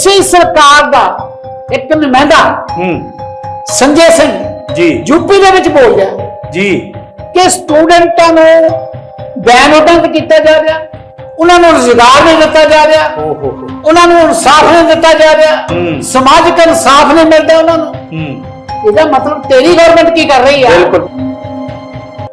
ਇਸੇ ਸਰਕਾਰ ਦਾ ਇੱਕ ਨੁਮਾਇੰਦਾ ਹੂੰ। ਸੰਜੇ ਸਿੰਘ ਜੀ। ਯੂਪੀ ਦੇ ਵਿੱਚ ਬੋਲ ਗਿਆ ਜੀ। ਕਿ ਸਟੂਡੈਂਟਾਂ ਨੂੰ ਬੈਨ ਉਡਾਂ ਕੀਤਾ ਜਾ ਰਿਹਾ ਉਹਨਾਂ ਨੂੰ ਰੁਜ਼ਗਾਰ ਨਹੀਂ ਦਿੱਤਾ ਜਾ ਰਿਹਾ ਹੋ ਹੋ। ਉਹਨਾਂ ਨੂੰ ਇਨਸਾਫ ਨਹੀਂ ਦਿੱਤਾ ਜਾ ਰਿਹਾ ਹੂੰ। ਸਮਾਜਿਕ ਇਨਸਾਫ ਨਹੀਂ ਮਿਲਦਾ ਉਹਨਾਂ ਨੂੰ। ਹੂੰ। ਇਹਦਾ ਮਤਲਬ ਤੇਰੀ ਗਵਰਨਮੈਂਟ ਕੀ ਕਰ ਰਹੀ ਆ? ਬਿਲਕੁਲ।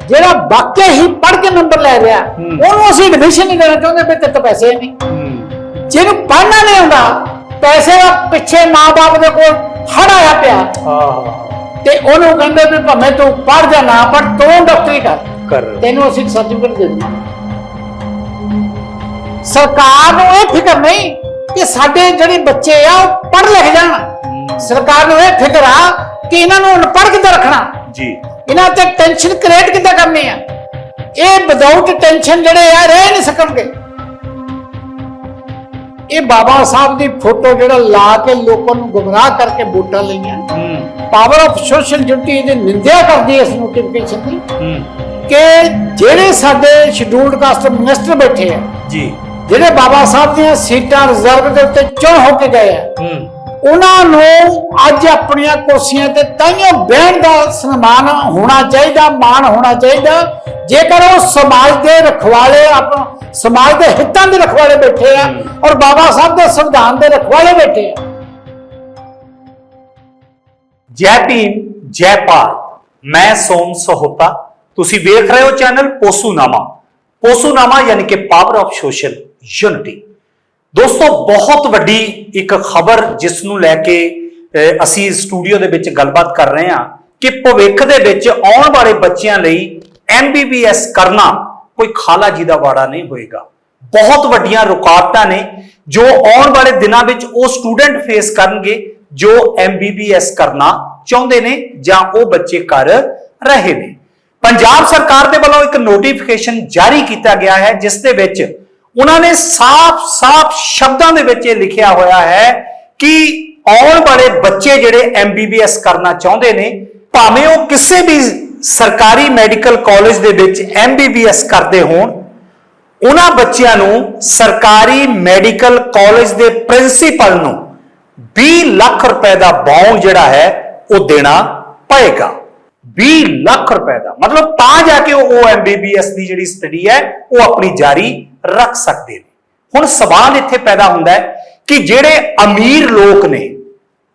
ਜਿਹੜਾ ਵਾਕਿਆ ਹੀ ਪੜ੍ਹ ਕੇ ਨੰਬਰ ਲੈ ਰਿਹਾ ਹੂੰ। ਉਹਨੂੰ ਅਸੀਂ ਐਡਮਿਸ਼ਨ ਨਹੀਂ ਦੇਣਾ ਚਾਹੁੰਦੇ ਵੀ ਤੇ ਪੈਸੇ ਨਹੀਂ। ਹੂੰ। ਜਿਹਨੂੰ ਪੜ੍ਹਨਾ ਨਹੀਂ ਆਉਂਦਾ ਪੈਸੇ ਦਾ ਪਿੱਛੇ ਮਾਪੇ ਦੇ ਕੋਲ ਹੜ ਆਇਆ ਪਿਆ। ਹਾਂ। ਤੇ ਉਹਨੂੰ ਕਹਿੰਦੇ ਵੀ ਭਾਵੇਂ ਤੂੰ ਪੜ੍ਹ ਜਾ ਨਾ ਪੜ੍ਹ ਤੂੰ ਡਾਕਟਰੀ ਕਰ। ਕਰ। ਤੈਨੂੰ ਅਸੀਂ ਸਰਟੀਫਿਕੇਟ ਦੇ ਦਿੰਦੇ ਸਰਕਾਰ ਨੂੰ ਇਹ ਫਿਕਰ ਨਹੀਂ ਕਿ ਸਾਡੇ ਜਿਹੜੇ ਬੱਚੇ ਆ ਉਹ ਪੜ੍ਹ ਲਿਖ ਜਾਣ। ਸਰਕਾਰ ਨੂੰ ਇਹ ਫਿਕਰ ਆ ਕਿ ਇਹਨਾਂ ਨੂੰ ਅਨਪੜ੍ਹ ਕਿੱਦਾਂ ਰੱਖਣਾ? ਜੀ। ਇਹਨਾਂ ਤੇ ਟੈਨਸ਼ਨ ਕ੍ਰੀਏਟ ਕਿੱਦਾਂ ਕਰਨੀ ਆ? ਇਹ ਵਿਦਆਊਟ ਟੈਨਸ਼ਨ ਜਿਹੜੇ ਆ ਰਹਿ ਨਹੀਂ ਸਕਣਗੇ। ਇਹ ਬਾਬਾ ਸਾਹਿਬ ਦੀ ਫੋਟੋ ਜਿਹੜਾ ਲਾ ਕੇ ਲੋਕਾਂ ਨੂੰ ਗੁੰਮਰਾਹ ਕਰਕੇ ਵੋਟਾਂ ਲਈਆਂ। ਪਾਵਰ ਆਫ ਸੋਸ਼ਲ ਡਿਊਟੀ ਦੀ ਨਿੰਦਿਆ ਕਰਦੀ ਇਸ ਨੋਟੀਫਿਕੇਸ਼ਨ ਦੀ ਕਿ ਜਿਹੜੇ ਸਾਡੇ ਸ਼ਡਿਊਲਡ ਕਾਸਟ ਮਿਨਿਸਟਰ ਬੈਠੇ ਆ ਜੀ। ਜਿਹੜੇ ਬਾਬਾ ਸਾਹਿਬ ਦੀਆਂ ਸੀਟਾਂ ਰਿਜ਼ਰਵ ਦੇ ਉੱਤੇ ਚੁਣ ਹੋ ਕੇ ਗਏ ਆ ਹੂੰ। ਉਹਨਾਂ ਨੂੰ ਅੱਜ ਆਪਣੀਆਂ ਕੁਰਸੀਆਂ ਤੇ ਤਾਈਆਂ ਬਹਿਣ ਦਾ ਸਨਮਾਨ ਹੋਣਾ ਚਾਹੀਦਾ, ਮਾਣ ਹੋਣਾ ਚਾਹੀਦਾ। ਜੇਕਰ ਉਹ ਸਮਾਜ ਦੇ ਰਖਵਾਲੇ, ਆਪ ਸਮਾਜ ਦੇ ਹਿੱਤਾਂ ਦੇ ਰਖਵਾਲੇ ਬੈਠੇ ਆ ਔਰ ਬਾਬਾ ਸਾਹਿਬ ਦੇ ਸੰਵਿਧਾਨ ਦੇ ਰਖਵਾਲੇ ਬੈਠੇ ਆ। ਜੈ ਭੀਮ, ਜੈ ਭਾਰਤ। ਮੈਂ ਸੋਮ ਸਹੋਤਾ। ਤੁਸੀਂ ਵੇਖ ਰਹੇ ਹੋ ਚੈਨਲ ਪੋਸੂਨਾਮਾ। ਪੋਸੂਨਾਮਾ ਯਾਨੀ ਕਿ ਪਾਵਰ ਆਫ ਸੋਸ਼ਲ ਯੂਨਿਟੀ ਦੋਸਤੋ, ਬਹੁਤ ਵੱਡੀ ਇੱਕ ਖਬਰ ਜਿਸ ਨੂੰ ਲੈ ਕੇ ਅਸੀਂ ਸਟੂਡੀਓ ਦੇ ਵਿੱਚ ਗੱਲਬਾਤ ਕਰ ਰਹੇ ਹਾਂ ਕਿ ਭਵਿੱਖ ਦੇ ਵਿੱਚ ਆਉਣ ਵਾਲੇ ਬੱਚਿਆਂ ਲਈ ਐਮਬੀਬੀਐਸ ਕਰਨਾ ਕੋਈ ਖਾਲਾ ਜੀ ਦਾ ਵਾੜਾ ਨਹੀਂ ਹੋਏਗਾ। ਬਹੁਤ ਵੱਡੀਆਂ ਰੁਕਾਵਟਾਂ ਨੇ ਜੋ ਆਉਣ ਵਾਲੇ ਦਿਨਾਂ ਵਿੱਚ ਉਹ ਸਟੂਡੈਂਟ ਫੇਸ ਕਰਨਗੇ ਜੋ ਐਮਬੀਬੀਐਸ ਕਰਨਾ ਚਾਹੁੰਦੇ ਨੇ ਜਾਂ ਉਹ ਬੱਚੇ ਕਰ ਰਹੇ ਨੇ। ਪੰਜਾਬ ਸਰਕਾਰ ਦੇ ਵੱਲੋਂ ਇੱਕ ਨੋਟੀਫਿਕੇਸ਼ਨ ਜਾਰੀ ਕੀਤਾ ਗਿਆ ਹੈ, ਜਿਸ ਦੇ ਵਿੱਚ ਉਹਨਾਂ ਨੇ ਸਾਫ਼-ਸਾਫ਼ ਸ਼ਬਦਾਂ ਦੇ ਵਿੱਚ ਇਹ ਲਿਖਿਆ ਹੋਇਆ ਹੈ ਕਿ ਆਉਣ ਵਾਲੇ ਬੱਚੇ ਜਿਹੜੇ ਐਮਬੀਬੀਐਸ ਕਰਨਾ ਚਾਹੁੰਦੇ ਨੇ, ਭਾਵੇਂ ਉਹ ਕਿਸੇ ਵੀ ਸਰਕਾਰੀ ਮੈਡੀਕਲ ਕਾਲਜ ਦੇ ਵਿੱਚ ਐਮਬੀਬੀਐਸ ਕਰਦੇ ਹੋਣ, ਉਹਨਾਂ ਬੱਚਿਆਂ ਨੂੰ ਸਰਕਾਰੀ ਮੈਡੀਕਲ ਕਾਲਜ ਦੇ ਪ੍ਰਿੰਸੀਪਲ ਨੂੰ 20 ਲੱਖ ਰੁਪਏ ਦਾ ਬਾਉਂਡ ਜਿਹੜਾ ਹੈ, ਉਹ ਦੇਣਾ ਪਏਗਾ। 20 ਲੱਖ ਰੁਪਏ ਦਾ। ਮਤਲਬ ਤਾਂ ਜਾ ਕੇ ਉਹ ਐਮਬੀਬੀਐਸ ਦੀ ਜਿਹੜੀ ਸਟੱਡੀ ਹੈ, ਉਹ ਆਪਣੀ ਜਾਰੀ ਰੱਖ ਸਕਦੇ ਨੇ। ਹੁਣ ਸਵਾਲ ਇੱਥੇ ਪੈਦਾ ਹੁੰਦਾ ਹੈ ਕਿ ਜਿਹੜੇ ਅਮੀਰ ਲੋਕ ਨੇ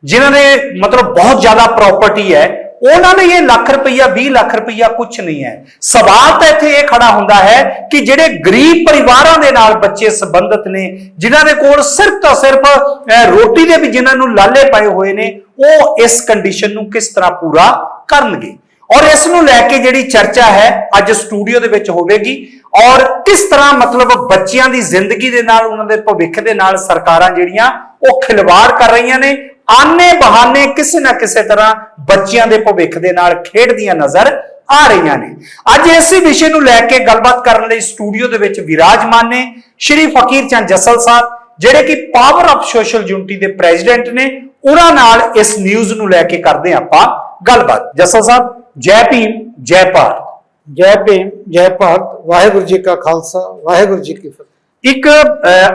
ਜਿਨ੍ਹਾਂ ਨੇ ਮਤਲਬ ਬਹੁਤ ਜ਼ਿਆਦਾ ਪ੍ਰਾਪਰਟੀ ਹੈ ਉਹਨਾਂ ਲਈ ਇਹ ਲੱਖ ਰੁਪਈਆ 20 ਲੱਖ ਰੁਪਈਆ ਕੁਝ ਨਹੀਂ ਹੈ। ਸਵਾਲ ਤਾਂ ਇੱਥੇ ਇਹ ਖੜਾ ਹੁੰਦਾ ਹੈ ਕਿ ਜਿਹੜੇ ਗਰੀਬ ਪਰਿਵਾਰਾਂ ਦੇ ਨਾਲ ਬੱਚੇ ਸੰਬੰਧਿਤ ਨੇ ਜਿਨ੍ਹਾਂ ਦੇ ਕੋਲ ਸਿਰਫ ਤਾਂ ਸਿਰਫ ਅਹ, ਰੋਟੀ ਦੇ ਵੀ ਜਿਨ੍ਹਾਂ ਨੂੰ ਲਾਲੇ ਪਏ ਹੋਏ ਨੇ ਉਹ ਇਸ ਕੰਡੀਸ਼ਨ ਨੂੰ ਕਿਸ ਤਰ੍ਹਾਂ ਪੂਰਾ ਕਰਨਗੇ? ਔਰ ਇਸ ਨੂੰ ਲੈ ਕੇ ਜਿਹੜੀ ਚਰਚਾ ਹੈ ਅੱਜ ਸਟੂਡੀਓ ਦੇ ਵਿੱਚ ਹੋਵੇਗੀ। ਔਰ ਕਿਸ ਤਰ੍ਹਾਂ ਮਤਲਬ ਬੱਚਿਆਂ ਦੀ ਜ਼ਿੰਦਗੀ ਦੇ ਨਾਲ, ਉਹਨਾਂ ਦੇ ਭਵਿੱਖ ਦੇ ਨਾਲ ਸਰਕਾਰਾਂ ਜਿਹੜੀਆਂ ਉਹ ਖਿਲਵਾੜ ਕਰ ਰਹੀਆਂ ਨੇ, ਆਨੇ ਬਹਾਨੇ ਕਿਸੇ ਨਾ ਕਿਸੇ ਤਰ੍ਹਾਂ ਬੱਚਿਆਂ ਦੇ ਭਵਿੱਖ ਦੇ ਨਾਲ ਖੇਡਦੀਆਂ ਨਜ਼ਰ ਆ ਰਹੀਆਂ ਨੇ। ਅੱਜ ਇਸੇ ਵਿਸ਼ੇ ਨੂੰ ਲੈ ਕੇ ਗੱਲਬਾਤ ਕਰਨ ਲਈ ਸਟੂਡੀਓ ਦੇ ਵਿੱਚ ਵਿਰਾਜਮਾਨ ਨੇ ਸ਼੍ਰੀ ਫਕੀਰ ਚੰਦ ਜਸਲ ਸਾਹਿਬ, ਜਿਹੜੇ ਕਿ ਪਾਵਰ ਆਫ ਸੋਸ਼ਲ ਯੂਨਿਟੀ ਦੇ ਪ੍ਰੈਜ਼ੀਡੈਂਟ ਨੇ। ਉਹਨਾਂ ਨਾਲ ਇਸ ਨਿਊਜ਼ ਨੂੰ ਲੈ ਕੇ ਕਰਦੇ ਹਾਂ ਆਪਾਂ ਗੱਲਬਾਤ। ਜਸਲ ਸਾਹਿਬ, ਜੈ ਭੀਮ, ਜੈ ਭਾਰਤ। ਜੈ ਭੀਮ। ਜੈ ਭਾਰਤ ਵਾਹਿਗੁਰੂ ਜੀ ਕਾ ਖਾਲਸਾ ਵਾਹਿਗੁਰੂ ਜੀ ਕੀ ਫਤਿਹ। ਇੱਕ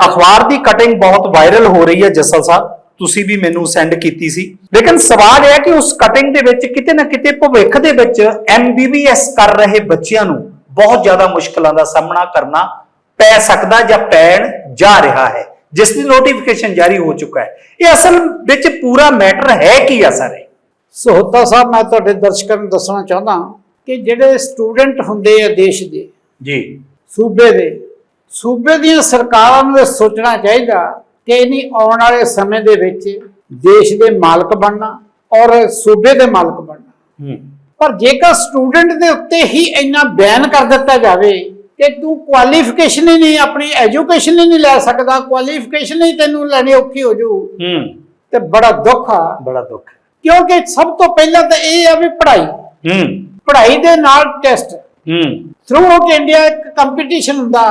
ਅਖਬਾਰ ਦੀ ਕਟਿੰਗ ਬਹੁਤ ਵਾਇਰਲ ਹੋ ਰਹੀ ਹੈ ਜਸਲ ਸਾਹਿਬ। ਤੁਸੀਂ ਵੀ ਮੈਨੂੰ ਸੈਂਡ ਕੀਤੀ ਸੀ। ਲੇਕਿਨ ਸਵਾਲ ਇਹ ਹੈ ਕਿ ਉਸ ਕਟਿੰਗ ਦੇ ਵਿੱਚ ਕਿਤੇ ਨਾ ਕਿਤੇ ਭਵਿੱਖ ਦੇ ਵਿੱਚ ਐਮਬੀਬੀਐਸ ਕਰ ਰਹੇ ਬੱਚਿਆਂ ਨੂੰ ਬਹੁਤ ਜ਼ਿਆਦਾ ਮੁਸ਼ਕਲਾਂ ਦਾ ਸਾਹਮਣਾ ਕਰਨਾ ਪੈ ਸਕਦਾ ਜਾਂ ਪੈਣ ਜਾ ਰਿਹਾ ਹੈ। ਜਿਸ ਦੀ ਨੋਟੀਫਿਕੇਸ਼ਨ ਜਾਰੀ ਹੋ ਚੁੱਕਾ ਹੈ। ਇਹ ਅਸਲ ਵਿੱਚ ਪੂਰਾ ਮੈਟਰ ਹੈ ਕੀ ਅਸਰ ਹੈ ਸਹੋਤਾ ਸਾਹਿਬ ਮੈਂ ਤੁਹਾਡੇ ਦਰਸ਼ਕਾਂ ਨੂੰ ਦੱਸਣਾ ਚਾਹੁੰਦਾ ਕਿ ਜਿਹੜੇ ਸਟੂਡੈਂਟ ਹੁੰਦੇ ਆ ਦੇਸ਼ ਦੇ ਜੀ। ਸੂਬੇ ਦੇ ਸੂਬੇ ਦੀਆਂ ਸਰਕਾਰਾਂ ਨੂੰ ਇਹ ਸੋਚਣਾ ਚਾਹੀਦਾ ਕਿ ਇਨੀ ਆਉਣ ਵਾਲੇ ਸਮੇਂ ਦੇ ਵਿੱਚ ਦੇਸ਼ ਦੇ ਮਾਲਕ ਬਣਨਾ ਔਰ ਸੂਬੇ ਦੇ ਮਾਲਕ ਬਣਨਾ। ਪਰ ਜੇਕਰ ਸਟੂਡੈਂਟ ਦੇ ਉੱਤੇ ਹੀ ਇੰਨਾ ਬੈਨ ਕਰ ਦਿੱਤਾ ਜਾਵੇ ਕਿ ਤੂੰ ਕੁਆਲੀਫਿਕੇਸ਼ਨ ਹੀ ਨਹੀਂ ਆਪਣੀ ਐਜੂਕੇਸ਼ਨ ਹੀ ਨਹੀਂ ਲੈ ਸਕਦਾ ਕੁਆਲੀਫਿਕੇਸ਼ਨ ਹੀ ਤੈਨੂੰ ਲੈਣੀ ਔਖੀ ਹੋ ਜੂ ਹੂੰ। ਤੇ ਬੜਾ ਦੁੱਖ ਆ। ਬੜਾ ਦੁੱਖ। ਕਿਉਂਕਿ ਸਭ ਤੋਂ ਪਹਿਲਾਂ ਤਾਂ ਇਹ ਆ ਵੀ ਪੜ੍ਹਾਈ। ਹੂੰ। ਪੜ੍ਹਾਈ ਦੇ ਨਾਲ ਟੈਸਟ ਹੂੰ। ਥਰੂ ਆਊਟ ਇੰਡੀਆ ਇੱਕ ਕੰਪੀਟੀਸ਼ਨ ਹੁੰਦਾ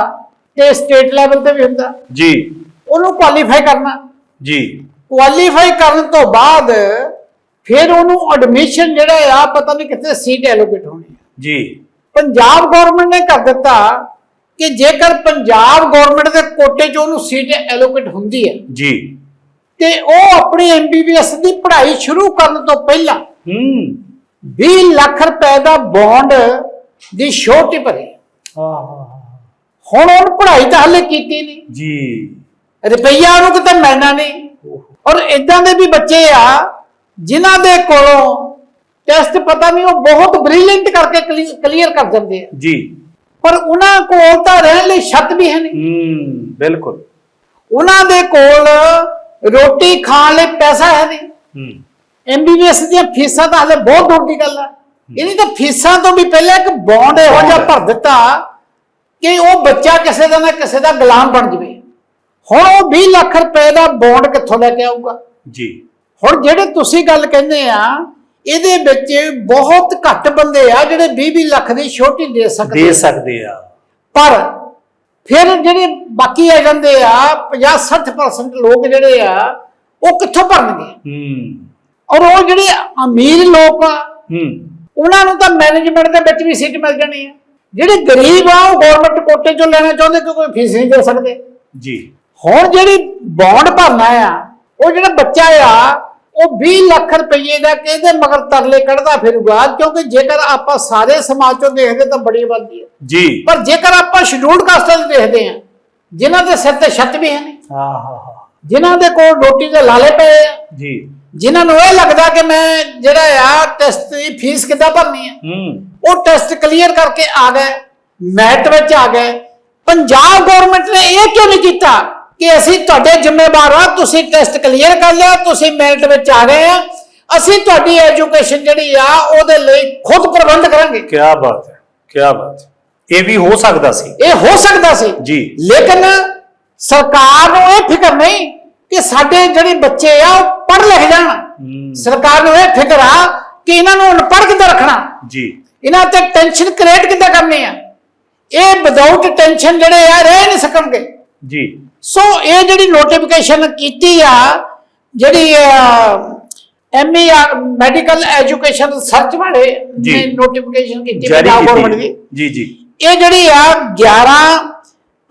ਤੇ ਸਟੇਟ ਲੈਵਲ ਤੇ ਵੀ ਹੁੰਦਾ। ਜੀ। ਉਹਨੂੰ ਕੁਆਲੀਫਾਈ ਕਰਨਾ। ਜੀ। ਕੁਆਲੀਫਾਈ ਕਰਨ ਤੋਂ ਬਾਅਦ ਫਿਰ ਉਹਨੂੰ ਐਡਮਿਸ਼ਨ ਜਿਹੜਾ ਆ ਪਤਾ ਨਹੀਂ ਕਿੱਥੇ ਸੀਟ ਐਲੋਕੇਟ ਹੋਣੀ ਹੈ ਜੀ। ਪੰਜਾਬ ਗਵਰਨਮੈਂਟ ਨੇ ਕਰ ਦਿੱਤਾ ਕਿ ਜੇਕਰ ਪੰਜਾਬ ਗਵਰਨਮੈਂਟ ਦੇ ਕੋਟੇ 'ਚ ਉਹਨੂੰ ਸੀਟ ਐਲੋਕੇਟ ਹੁੰਦੀ ਹੈ ਜੀ। ਤੇ ਉਹ ਆਪਣੀ ਐਮਬੀਬੀਐਸ ਦੀ ਪੜ੍ਹਾਈ ਸ਼ੁਰੂ ਕਰਨ ਤੋਂ ਪਹਿਲਾਂ ਹੂੰ। 20 ਲੱਖ ਰੁਪਏ ਦਾ ਬੌਂਡ ਦੀ ਸ਼ੋਰਟੀ ਭਰੀ। ਆਹ ਹੁਣ ਉਹਨ ਪੜ੍ਹਾਈ ਤਾਂ ਹਲੇ ਕੀਤੀ ਨਹੀਂ। ਜੀ। ਰੁਪਈਆ ਉਹਨੂੰ ਕਿਤੇ ਮਿਲਣਾ ਨਹੀਂ। ਔਰ ਇਦਾਂ ਦੇ ਵੀ ਬੱਚੇ ਆ ਜਿਨ੍ਹਾਂ ਦੇ ਕੋਲੋਂ ਟੈਸਟ ਪਤਾ ਨਹੀਂ ਉਹ ਬਹੁਤ ਬ੍ਰਿਲੀਅੰਟ ਕਰਕੇ ਕਲੀਅਰ ਕਰ ਜਾਂਦੇ ਆ। ਜੀ। ਪਰ ਉਹਨਾਂ ਕੋਲ ਤਾਂ ਰਹਿਣ ਲਈ ਛੱਤ ਵੀ ਹੈ ਨਹੀਂ। ਹੂੰ ਬਿਲਕੁਲ। ਉਹਨਾਂ ਦੇ ਕੋਲ ਰੋਟੀ ਖਾਣ ਲਈ ਪੈਸਾ ਹੈ ਨਹੀਂ। ਹੂੰ। ਐਮਬੀਬੀਐਸ ਦੀਆਂ ਫੀਸਾਂ ਤਾਂ ਹਲੇ ਬਹੁਤ ਦੂਰ ਦੀ ਗੱਲ ਆ। ਇਹਦੀ ਤਾਂ ਫੀਸਾਂ ਤੋਂ ਵੀ ਪਹਿਲਾਂ ਇੱਕ ਬੌਂਡ ਇਹੋ ਜਿਹਾ ਭਰ ਦਿੱਤਾ ਕਿ ਉਹ ਬੱਚਾ ਕਿਸੇ ਦਾ ਨਾ ਕਿਸੇ ਦਾ ਗੁਲਾਮ ਬਣ ਜਵੇ। ਹੁਣ ਉਹ 20 ਲੱਖ ਰੁਪਏ ਦਾ ਬੌਂਡ ਕਿੱਥੋਂ ਲੈ ਕੇ ਆਊਗਾ? ਜੀ। ਹੁਣ ਜਿਹੜੇ ਤੁਸੀਂ ਗੱਲ ਕਹਿੰਦੇ ਆ ਇਹਦੇ ਵਿੱਚ ਬਹੁਤ ਘੱਟ ਬੰਦੇ ਆ ਜਿਹੜੇ 20-20 ਲੱਖ ਦੀ ਛੋਟੀ ਦੇ ਸਕਦੇ ਦੇ। ਸਕਦੇ ਆ। ਪਰ ਫਿਰ ਜਿਹੜੇ ਬਾਕੀ ਆ ਜਾਂਦੇ ਆ 50-60% ਲੋਕ ਜਿਹੜੇ ਆ ਉਹ ਕਿੱਥੋਂ ਭਰਨਗੇ? ਹੂੰ। ਔਰ ਉਹ ਜਿਹੜੇ ਅਮੀਰ ਲੋਕ ਆ ਹੂੰ। ਉਹਨਾਂ ਨੂੰ ਤਾਂ ਮੈਨੇਜਮੈਂਟ ਦੇ ਵਿੱਚ ਵੀ ਸੀਟ ਮਿਲ ਜਾਣੀ ਆ। ਜਿਹੜੇ ਗਰੀਬ ਆ ਉਹ ਗਵਰਨਮੈਂਟ ਕੋਟੇ ਚੋਂ ਲੈਣਾ ਚਾਹੁੰਦੇ ਕਿ ਕੋਈ ਫੀਸ ਨਹੀਂ ਦੇ ਸਕਦੇ। ਜੀ। ਹੁਣ ਜਿਹੜੀ ਬੌਂਡ ਭਰਨਾ ਆ ਉਹ ਜਿਹੜਾ ਬੱਚਾ ਆ ਉਹ 20 ਲੱਖ ਰੁਪਏ ਦਾ ਕਿਹਦੇ ਮਗਰ ਤਰਲੇ ਕੱਢਦਾ ਫਿਰੂਗਾ ਕਿਉਂਕਿ ਜੇਕਰ ਆਪਾਂ ਸਾਰੇ ਸਮਾਜ ਚੋਂ ਦੇਖਦੇ ਤਾਂ ਬੜੀ ਆਬਾਦੀ ਹੈ ਜੀ। ਪਰ ਜੇਕਰ ਆਪਾਂ ਸ਼ਡਿਊਲਡ ਕਾਸਟਾਂ 'ਚ ਦੇਖਦੇ ਆ ਜਿਨ੍ਹਾਂ ਦੇ ਸਿਰ ਤੇ ਛੱਤ ਵੀ ਹੈ ਨਹੀਂ ਹਾਂ ਹਾਂ ਹਾਂ। ਜਿਨ੍ਹਾਂ ਦੇ ਕੋਲ ਰੋਟੀ ਦੇ ਲਾਲੇ ਪਏ ਆ ਜੀ। ਜਿਨ੍ਹਾਂ ਨੂੰ ਇਹ ਲੱਗਦਾ ਕਿ ਮੈਂ ਜਿਹੜਾ ਆ ਟੈਸਟ ਦੀ ਫੀਸ ਕਿੱਦਾਂ ਭਰਨੀ ਹੈ ਹੂੰ। ਉਹ ਟੈਸਟ ਕਲੀਅਰ ਕਰਕੇ ਆ ਗਏ ਮੈਟ ਵਿੱਚ ਆ ਗਏ। ਪੰਜਾਬ ਗਵਰਨਮੈਂਟ ਨੇ ਇਹ ਕਿਉਂ ਨਹੀਂ ਕੀਤਾ ਕਿ ਅਸੀਂ ਤੁਹਾਡੇ ਜ਼ਿੰਮੇਵਾਰ ਆ ਤੁਸੀਂ ਟੈਸਟ ਕਲੀਅਰ ਕਰ ਲਿਆ ਤੁਸੀਂ ਮੈਰਿਟ ਵਿੱਚ ਆ ਗਏ ਆ। ਅਸੀਂ ਤੁਹਾਡੀ ਐਜੂਕੇਸ਼ਨ ਜਿਹੜੀ ਆ ਉਹਦੇ ਲਈ ਖੁਦ ਪ੍ਰਬੰਧ ਕਰਾਂਗੇ। ਕੀ ਬਾਤ ਹੈ ਕੀ ਬਾਤ ਹੈ। ਇਹ ਵੀ ਹੋ ਸਕਦਾ ਸੀ। ਇਹ ਹੋ ਸਕਦਾ ਸੀ। ਜੀ। ਲੇਕਿਨ ਸਰਕਾਰ ਨੂੰ ਇਹ ਫਿਕਰ ਨਹੀਂ ਕਿ ਸਾਡੇ ਜਿਹੜੇ ਬੱਚੇ ਆ ਉਹ ਪੜ੍ਹ ਲਿਖ ਜਾਣ। ਸਰਕਾਰ ਨੂੰ ਇਹ ਫਿਕਰ ਆ ਕਿ ਇਹਨਾਂ ਨੂੰ ਅਨਪੜ੍ਹ ਕਿੱਦਾਂ ਰੱਖਣਾ? ਜੀ। ਇਹਨਾਂ ਤੇ ਟੈਨਸ਼ਨ ਕ੍ਰੀਏਟ ਕਿੱਦਾਂ ਕਰਨੀ ਆ? ਇਹ ਵਿਦਆਊਟ ਟੈਨਸ਼ਨ ਜਿਹੜੇ ਆ ਰਹਿ ਨਹੀਂ ਸਕਣਗੇ। ਜੀ। ਸੋ ਇਹ ਜਿਹੜੀ ਨੋਟੀਫਿਕੇਸ਼ਨ ਕੀਤੀ ਆ ਜਿਹੜੀ ਐਮਈ ਮੈਡੀਕਲ ਐਜੂਕੇਸ਼ਨ ਰਿਸਰਚ ਵਾਲੇ। ਨੇ ਨੋਟੀਫਿਕੇਸ਼ਨ ਕੀਤੀ ਪੰਜਾਬ ਗਵਰਨਮੈਂਟ ਦੀ। ਜੀ ਜੀ। ਇਹ ਜਿਹੜੀ ਆ 11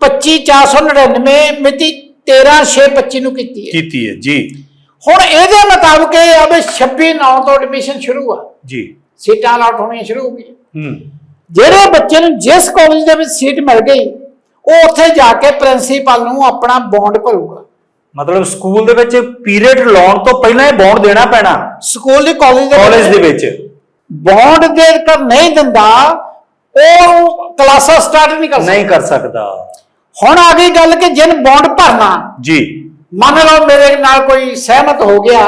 25 499 ਮਿਤੀ 13 6 25 ਨੂੰ ਕੀਤੀ ਹੈ। ਕੀਤੀ ਹੈ ਜੀ। ਹੁਣ ਇਹਦੇ ਮੁਤਾਬਕ ਇਹ ਆ ਵੀ 26 9 ਤੋਂ ਐਡਮਿਸ਼ਨ ਸ਼ੁਰੂ ਆ। ਜੀ। ਸੀਟਾਂ ਅਲਾਟ ਹੋਣੀਆਂ ਸ਼ੁਰੂ ਹੋ ਗਈਆਂ। ਹੂੰ। ਜਿਹੜੇ ਬੱਚੇ ਨੂੰ ਜਿਸ ਕਾਲਜ ਦੇ ਵਿੱਚ ਸੀਟ ਮਿਲ ਗਈ ਉਹ ਉੱਥੇ ਜਾ ਕੇ ਪ੍ਰਿੰਸੀਪਲ ਨੂੰ ਆਪਣਾ ਬੌਂਡ ਭਰੂਗਾ। ਮਤਲਬ ਸਕੂਲ ਦੇ ਵਿੱਚ ਪੀਰੀਅਡ ਲਾਉਣ ਤੋਂ ਪਹਿਲਾਂ ਇਹ ਬੌਂਡ ਦੇਣਾ ਪੈਣਾ। ਸਕੂਲ ਦੇ ਕਾਲਜ ਦੇ ਕਾਲਜ ਦੇ ਵਿੱਚ। ਬੌਂਡ ਦੇ ਕਰ ਨਹੀਂ ਦਿੰਦਾ ਉਹ ਕਲਾਸਾਂ ਸਟਾਰਟ ਨਹੀਂ ਕਰ ਸਕਦਾ। ਨਹੀਂ ਕਰ ਸਕਦਾ। ਹੁਣ ਆ ਗਈ ਗੱਲ ਕਿ ਜਿਨ ਬੌਂਡ ਭਰਨਾ ਜੀ। ਮੰਨ ਲਓ ਮੇਰੇ ਨਾਲ ਕੋਈ ਸਹਿਮਤ ਹੋ ਗਿਆ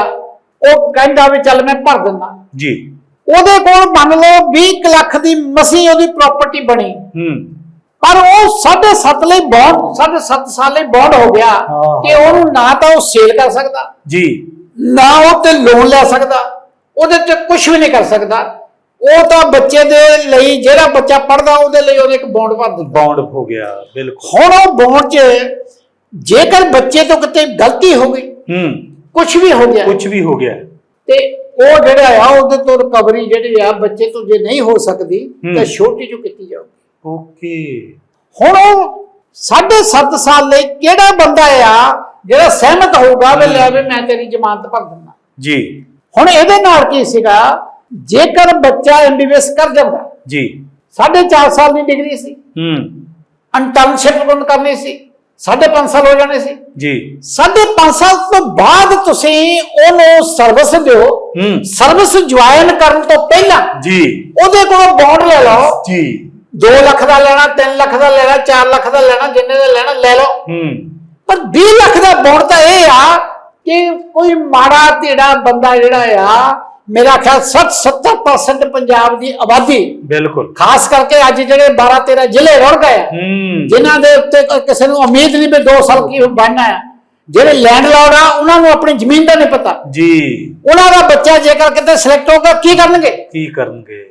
ਉਹ ਕਹਿੰਦਾ ਵੀ ਚੱਲ ਮੈਂ ਭਰ ਦਿੰਦਾ। ਜੀ। ਉਹਦੇ ਕੋਲ ਮੰਨ ਲਓ 20 ਲੱਖ ਦੀ ਮਸੀਂ ਉਹਦੀ ਪ੍ਰਾਪਰਟੀ ਬਣੀ। ਹੂੰ। ਪਰ ਉਹ 7.5 ਲਈ ਬੌਂਡ 7.5 ਸਾਲ ਲਈ ਬੌਂਡ ਹੋ ਗਿਆ। ਕਿ ਉਹਨੂੰ ਨਾ ਤਾਂ ਉਹ ਸੇਲ ਕਰ ਸਕਦਾ। ਜੀ। ਨਾ ਉਹ ਤੇ ਲੋਨ ਲੈ ਸਕਦਾ। ਉਹਦੇ ਤੇ ਕੁਝ ਵੀ ਨਹੀਂ ਕਰ ਸਕਦਾ। ਉਹ ਤਾਂ ਬੱਚੇ ਦੇ ਲਈ ਜਿਹੜਾ ਬੱਚਾ ਪੜਦਾ ਉਹਦੇ ਲਈ ਉਹਨੇ ਇੱਕ ਬੌਂਡ ਭਰ ਦਿੱਤਾ ਬੌਂਡ ਹੋ ਗਿਆ ਬਿਲਕੁਲ। ਹੁਣ ਉਹ ਬੌਂਡ 'ਚ ਜੇਕਰ ਬੱਚੇ ਤੋਂ ਕਿਤੇ ਗਲਤੀ ਹੋ ਗਈ ਹੂੰ। ਕੁਝ ਵੀ ਹੋ ਗਿਆ। ਕੁਝ ਵੀ ਹੋ ਗਿਆ। ਤੇ ਉਹ ਜਿਹੜਾ ਆ ਉਹਦੇ ਤੋਂ ਰਿਕਵਰੀ ਜਿਹੜੀ ਆ ਬੱਚੇ ਤੋਂ ਜੇ ਨਹੀਂ ਹੋ ਸਕਦੀ। ਤਾਂ ਛੋਟੀ ਜੋ ਕੀਤੀ ਜਾਊਗੀ। ਓਕੇ। ਹੁਣ ਉਹ 7.5 ਸਾਲ ਲਈ ਕਿਹੜਾ ਬੰਦਾ ਆ ਜਿਹੜਾ ਸਹਿਮਤ ਹੋਊਗਾ ਵੀ ਲੈ ਵੀ ਮੈਂ ਤੇਰੀ ਜ਼ਮਾਨਤ ਭਰ ਦਿੰਦਾ। ਜੀ। ਹੁਣ ਇਹਦੇ ਨਾਲ ਕੀ ਸੀਗਾ? ਜੇਕਰ ਬੱਚਾ ਐਮਬੀਬੀਐਸ ਕਰ ਜਾਂਦਾ ਜੀ। 4.5 ਸਾਲ ਦੀ ਡਿਗਰੀ ਸੀ। ਹੂੰ। ਇੰਟਰਨਸ਼ਿਪ ਬੰਦ ਕਰਨੀ ਸੀ 5.5 ਸਾਲ ਹੋ ਜਾਣੇ ਸੀ। ਜੀ। 5.5 ਸਾਲ ਤੋਂ ਬਾਅਦ ਤੁਸੀਂ ਉਹਨੂੰ ਸਰਵਿਸ ਦਿਓ। ਹੂੰ। ਸਰਵਿਸ ਜੁਆਇਨ ਕਰਨ ਤੋਂ ਪਹਿਲਾਂ ਜੀ। ਉਹਦੇ ਕੋਲੋਂ ਬੌਂਡ ਲੈ ਲਓ। ਜੀ। 2 ਲੱਖ ਦਾ ਲੈਣਾ 3 ਲੱਖ ਦਾ ਲੈਣਾ 4 ਲੱਖ ਦਾ ਲੈਣਾ ਜਿੰਨੇ ਦਾ ਲੈਣਾ ਲੈ ਲਓ। ਹੂੰ। ਪਰ 20 ਲੱਖ ਦਾ ਬੌਂਡ ਤਾਂ ਇਹ ਆ ਕਿ ਕੋਈ ਮਾੜਾ ਢੇੜਾ ਬੰਦਾ ਜਿਹੜਾ ਆ ਮੇਰਾ ਖਿਆਲ 60 70% ਪੰਜਾਬ ਦੀ ਆਬਾਦੀ। ਬਿਲਕੁਲ। ਖਾਸ ਕਰਕੇ ਅੱਜ ਜਿਹੜੇ 12 13 ਜ਼ਿਲ੍ਹੇ ਰੁੜ ਗਏ ਜਿਨ੍ਹਾਂ ਦੇ ਉੱਤੇ ਕਿਸੇ ਨੂੰ ਉਮੀਦ ਨਹੀਂ ਵੀ 2 ਸਾਲ ਕੀ ਬਣਨਾ ਹੈ ਜਿਹੜੇ ਲੈਂਡਲੌਰਡ ਆ ਉਹਨਾਂ ਨੂੰ ਆਪਣੀ ਜ਼ਮੀਨ ਦਾ ਨਹੀਂ ਪਤਾ। ਜੀ। ਉਹਨਾਂ ਦਾ ਬੱਚਾ ਜੇਕਰ ਕਿਤੇ ਸਿਲੈਕਟ ਹੋਗਾ ਕੀ ਕਰਨਗੇ? ਕੀ ਕਰਨਗੇ?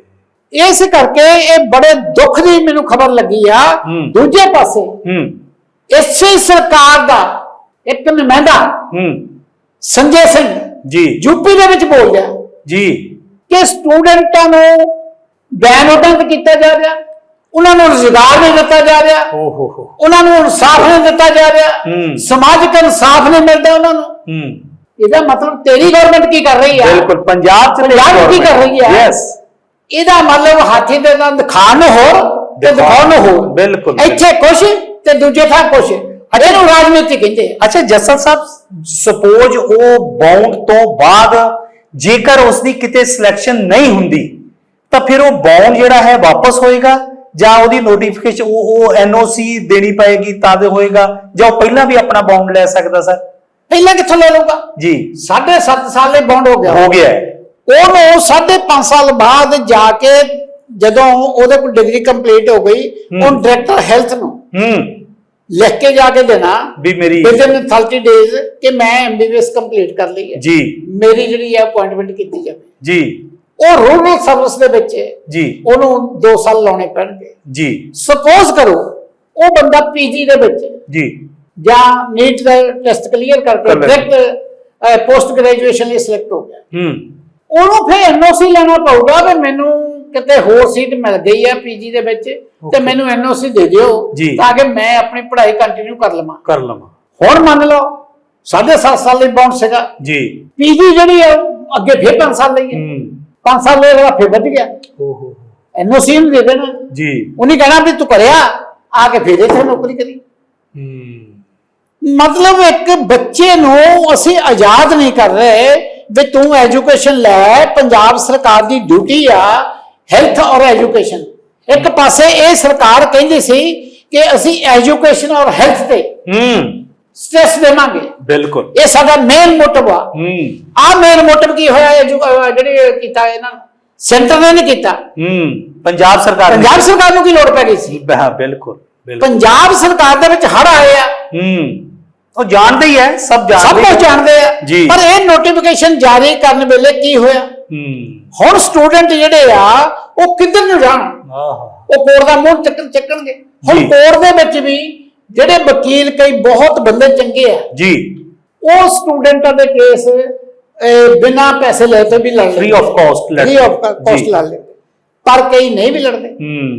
ਇਸ ਕਰਕੇ ਇਹ ਬੜੇ ਦੁੱਖ ਦੀ ਮੈਨੂੰ ਖਬਰ ਲੱਗੀ ਆ। ਦੂਜੇ ਪਾਸੇ ਹੂੰ। ਇਸੇ ਸਰਕਾਰ ਦਾ ਇੱਕ ਨੁਮਾਇੰਦਾ ਹੂੰ। ਸੰਜੇ ਸਿੰਘ ਜੀ। ਯੂਪੀ ਦੇ ਵਿੱਚ ਬੋਲ ਜੀ। ਕਿ ਸਟੂਡੈਂਟਾਂ ਨੂੰ ਬੈਨ ਉਡੰਤ ਕੀਤਾ ਜਾ ਰਿਹਾ ਉਹਨਾਂ ਨੂੰ ਰੁਜ਼ਗਾਰ ਨਹੀਂ ਦਿੱਤਾ ਜਾ ਰਿਹਾ ਓ ਹੋ। ਹੋ ਉਹਨਾਂ ਨੂੰ ਇਨਸਾਫ ਨਹੀਂ ਦਿੱਤਾ ਜਾ ਰਿਹਾ ਹੂੰ। ਸਮਾਜਿਕ ਇਨਸਾਫ ਨਹੀਂ ਮਿਲਦਾ ਉਹਨਾਂ ਨੂੰ। ਹੂੰ। ਇਹਦਾ ਮਤਲਬ ਤੇਰੀ ਗਵਰਨਮੈਂਟ ਕੀ ਕਰ ਰਹੀ ਆ ਬਿਲਕੁਲ ਪੰਜਾਬ ਚ ਪੰਜਾਬ ਕੀ ਕਰ ਰਹੀ ਹੈ? ਯੈਸ ਇਹਦਾ ਮਤਲਬ ਹਾਥੀ ਦੇ ਦੰਦ ਖਾਣ ਨੂੰ ਹੋਰ ਤੇ ਦਿਖਾਉਣ। ਨੂੰ ਹੋਰ। ਬਿਲਕੁਲ, ਇੱਥੇ ਕੁਛ ਤੇ ਦੂਜੇ ਥਾਂ ਕੁਛ। ਇਹਨੂੰ ਰਾਜਨੀਤੀ ਕਹਿੰਦੇ ਅੱਛਾ ਜਸਲ ਸਾਹਿਬ ਸਪੋਜ਼ ਉਹ ਬਾਉਂਡ ਤੋਂ ਬਾਅਦ ਜੇਕਰ ਉਸ ਦੀ ਕਿਤੇ ਸਿਲੈਕਸ਼ਨ ਨਹੀਂ ਹੁੰਦੀ ਤਾਂ ਫਿਰ ਉਹ ਬਾਉਂਡ ਜਿਹੜਾ ਹੈ ਵਾਪਸ ਹੋਏਗਾ ਜਾਂ ਉਹਦੀ ਨੋਟੀਫਿਕੇਸ਼ਨ ਉਹ ਉਹ ਐਨਓਸੀ ਦੇਣੀ ਪਏਗੀ ਤਦ ਹੋਏਗਾ ਜਾਂ ਉਹ ਪਹਿਲਾਂ ਵੀ ਆਪਣਾ ਬਾਉਂਡ ਲੈ ਸਕਦਾ ਸਰ? ਪਹਿਲਾਂ ਕਿੱਥੋਂ ਲੈ ਲਊਗਾ? ਜੀ। ਸਾਢੇ ਸੱਤ ਸਾਲੇ ਬੌਂਡ ਹੋ ਗਿਆ। ਹੋ ਗਿਆ। ਉਹਨੂੰ ਸਾਢੇ ਪੰਜ ਸਾਲ ਬਾਅਦ ਜਾ ਕੇ ਜਦੋਂ ਉਹਦੇ ਕੋਲ ਡਿਗਰੀ ਕੰਪਲੀਟ ਹੋ ਗਈ। ਉਹ ਡਾਇਰੈਕਟਰ ਹੈਲਥ ਨੂੰ। ਹੂੰ। ਲਿਖ ਕੇ ਜਾ ਕੇ ਦੇਣਾ ਵੀ ਮੇਰੀ ਵਿਦਨ 30 ਡੇਜ਼ ਕਿ ਮੈਂ ਐਮਬੀਬੀਐਸ ਕੰਪਲੀਟ ਕਰ ਲਈ ਹੈ। ਜੀ। ਮੇਰੀ ਜਿਹੜੀ ਹੈ ਅਪਾਇੰਟਮੈਂਟ ਕੀਤੀ ਜਾਵੇ। ਜੀ। ਉਹ ਰੂਰਲ ਸਰਵਿਸ ਦੇ ਵਿੱਚ ਜੀ। ਉਹਨੂੰ 2 ਸਾਲ ਲਾਉਣੇ ਪੈਣਗੇ। ਜੀ। ਸਪੋਜ਼ ਕਰੋ ਉਹ ਬੰਦਾ ਪੀਜੀ ਦੇ ਵਿੱਚ ਜੀ। ਜਾਂ ਨੀਟ ਦਾ ਟੈਸਟ ਕਲੀਅਰ ਕਰਕੇ। ਡਾਇਰੈਕਟ ਪੋਸਟ ਗ੍ਰੈਜੂਏਸ਼ਨ ਲਈ ਸਿਲੈਕਟ ਹੋ ਗਿਆ। ਹੂੰ। ਉਹਨੂੰ ਫਿਰ ਐਨਓਸੀ ਲੈਣਾ ਪਊਗਾ ਵੀ ਮੈਨੂੰ ਕਿਤੇ ਹੋਰ ਸੀਟ ਮਿਲ ਗਈ ਹੈ ਪੀਜੀ ਦੇ ਵਿੱਚ ਤੇ. ਮੈਨੂੰ ਐਨਓਸੀ ਦੇ ਦਿਓ। ਤਾਂ ਕਿ ਮੈਂ ਆਪਣੀ ਪੜ੍ਹਾਈ ਕੰਟੀਨਿਊ ਕਰ ਲਵਾਂ। ਕਰ ਲਵਾਂ। ਹੁਣ ਮੰਨ ਲਓ ਸਾਢੇ ਸੱਤ ਸਾਲ ਲਈ ਬਾਉਂਡ ਸੀਗਾ। ਜੀ। ਪੀਜੀ ਜਿਹੜੀ ਹੈ ਅੱਗੇ ਫਿਰ 5 ਸਾਲ ਲਈ ਹੈ ਹੂੰ। 5 ਸਾਲ ਲਈ ਫਿਰ ਵਧ ਗਿਆ। ਓਹੋ। ਐਨਓਸੀ ਨੂੰ ਦੇ ਦੇਣਾ। ਜੀ। ਉਹਨੇ ਕਹਿਣਾ ਵੀ ਤੂੰ ਕਰਿਆ ਆ ਕੇ ਫਿਰ ਇੱਥੇ ਨੌਕਰੀ ਕਰੀ। ਹੂੰ। ਮਤਲਬ ਇੱਕ ਬੱਚੇ ਨੂੰ ਅਸੀਂ ਆਜ਼ਾਦ ਨਹੀਂ ਕਰ ਰਹੇ ਵੀ ਤੂੰ ਐਜੂਕੇਸ਼ਨ ਲੈ ਪੰਜਾਬ ਸਰਕਾਰ ਦੀ ਡਿਊਟੀ ਆ ਹੈਲਥ ਔਰ ਐਜੂਕੇਸ਼ਨ ਇੱਕ ਪਾਸੇ ਇਹ ਸਰਕਾਰ ਕਹਿੰਦੀ ਸੀ ਕਿ ਅਸੀਂ ਐਜੂਕੇਸ਼ਨ ਔਰ ਹੈਲਥ ਤੇ ਹੂੰ। ਸਟ੍ਰੈਸ ਦੇਵਾਂਗੇ। ਬਿਲਕੁਲ। ਇਹ ਸਾਡਾ ਮੇਨ ਮੋਟਿਵ ਆ। ਹੂੰ। ਆ ਮੇਨ ਮੋਟਿਵ ਕੀ ਹੋਇਆ ਜਿਹੜੀ ਕੀਤਾ ਇਹਨਾਂ ਸੈਂਟਰ ਨੇ ਨਹੀਂ ਕੀਤਾ। ਹੂੰ। ਪੰਜਾਬ ਸਰਕਾਰ ਪੰਜਾਬ ਸਰਕਾਰ ਨੂੰ ਕੀ ਲੋੜ ਪੈ ਗਈ ਸੀ? ਹਾਂ ਬਿਲਕੁਲ ਪੰਜਾਬ ਸਰਕਾਰ ਦੇ ਵਿੱਚ ਹੜ ਆਏ ਆ। ਹੂੰ। ਉਹ ਜਾਣਦੇ ਹੀ ਹੈ ਸਭ ਜਾਣਦੇ ਸਭ ਕੁਝ। ਜਾਣਦੇ ਆ। ਪਰ ਇਹ ਨੋਟੀਫਿਕੇਸ਼ਨ ਜਾਰੀ ਕਰਨ ਵੇਲੇ ਕੀ ਹੋਇਆ? ਹੂੰ। ਹੁਣ ਸਟੂਡੈਂਟ ਜਿਹੜੇ ਆ ਉਹ ਕਿੱਧਰ ਨੂੰ ਜਾਣ? ਆਹਾ। ਉਹ ਕੋਰਟ ਦਾ ਮੂੰਹ ਚੱਕਣ ਚੱਕਣਗੇ। ਹੁਣ ਜੀ। ਕੋਰਟ ਦੇ ਵਿੱਚ ਵੀ ਜਿਹੜੇ ਵਕੀਲ ਕਈ ਬਹੁਤ ਬੰਦੇ ਚੰਗੇ ਆ ਜੀ। ਉਹ ਸਟੂਡੈਂਟਾਂ ਦੇ ਕੇਸ ਬਿਨਾ ਪੈਸੇ ਲਏ ਤੋਂ ਵੀ ਲੜ ਲੈਂਦੇ Free of cost ਲੜ ਫ੍ਰੀ ਆਫ ਕਾਸਟ। ਲੜ ਲੈਂਦੇ। ਪਰ ਕਈ ਨਹੀਂ ਵੀ ਲੜਦੇ। ਹੂੰ।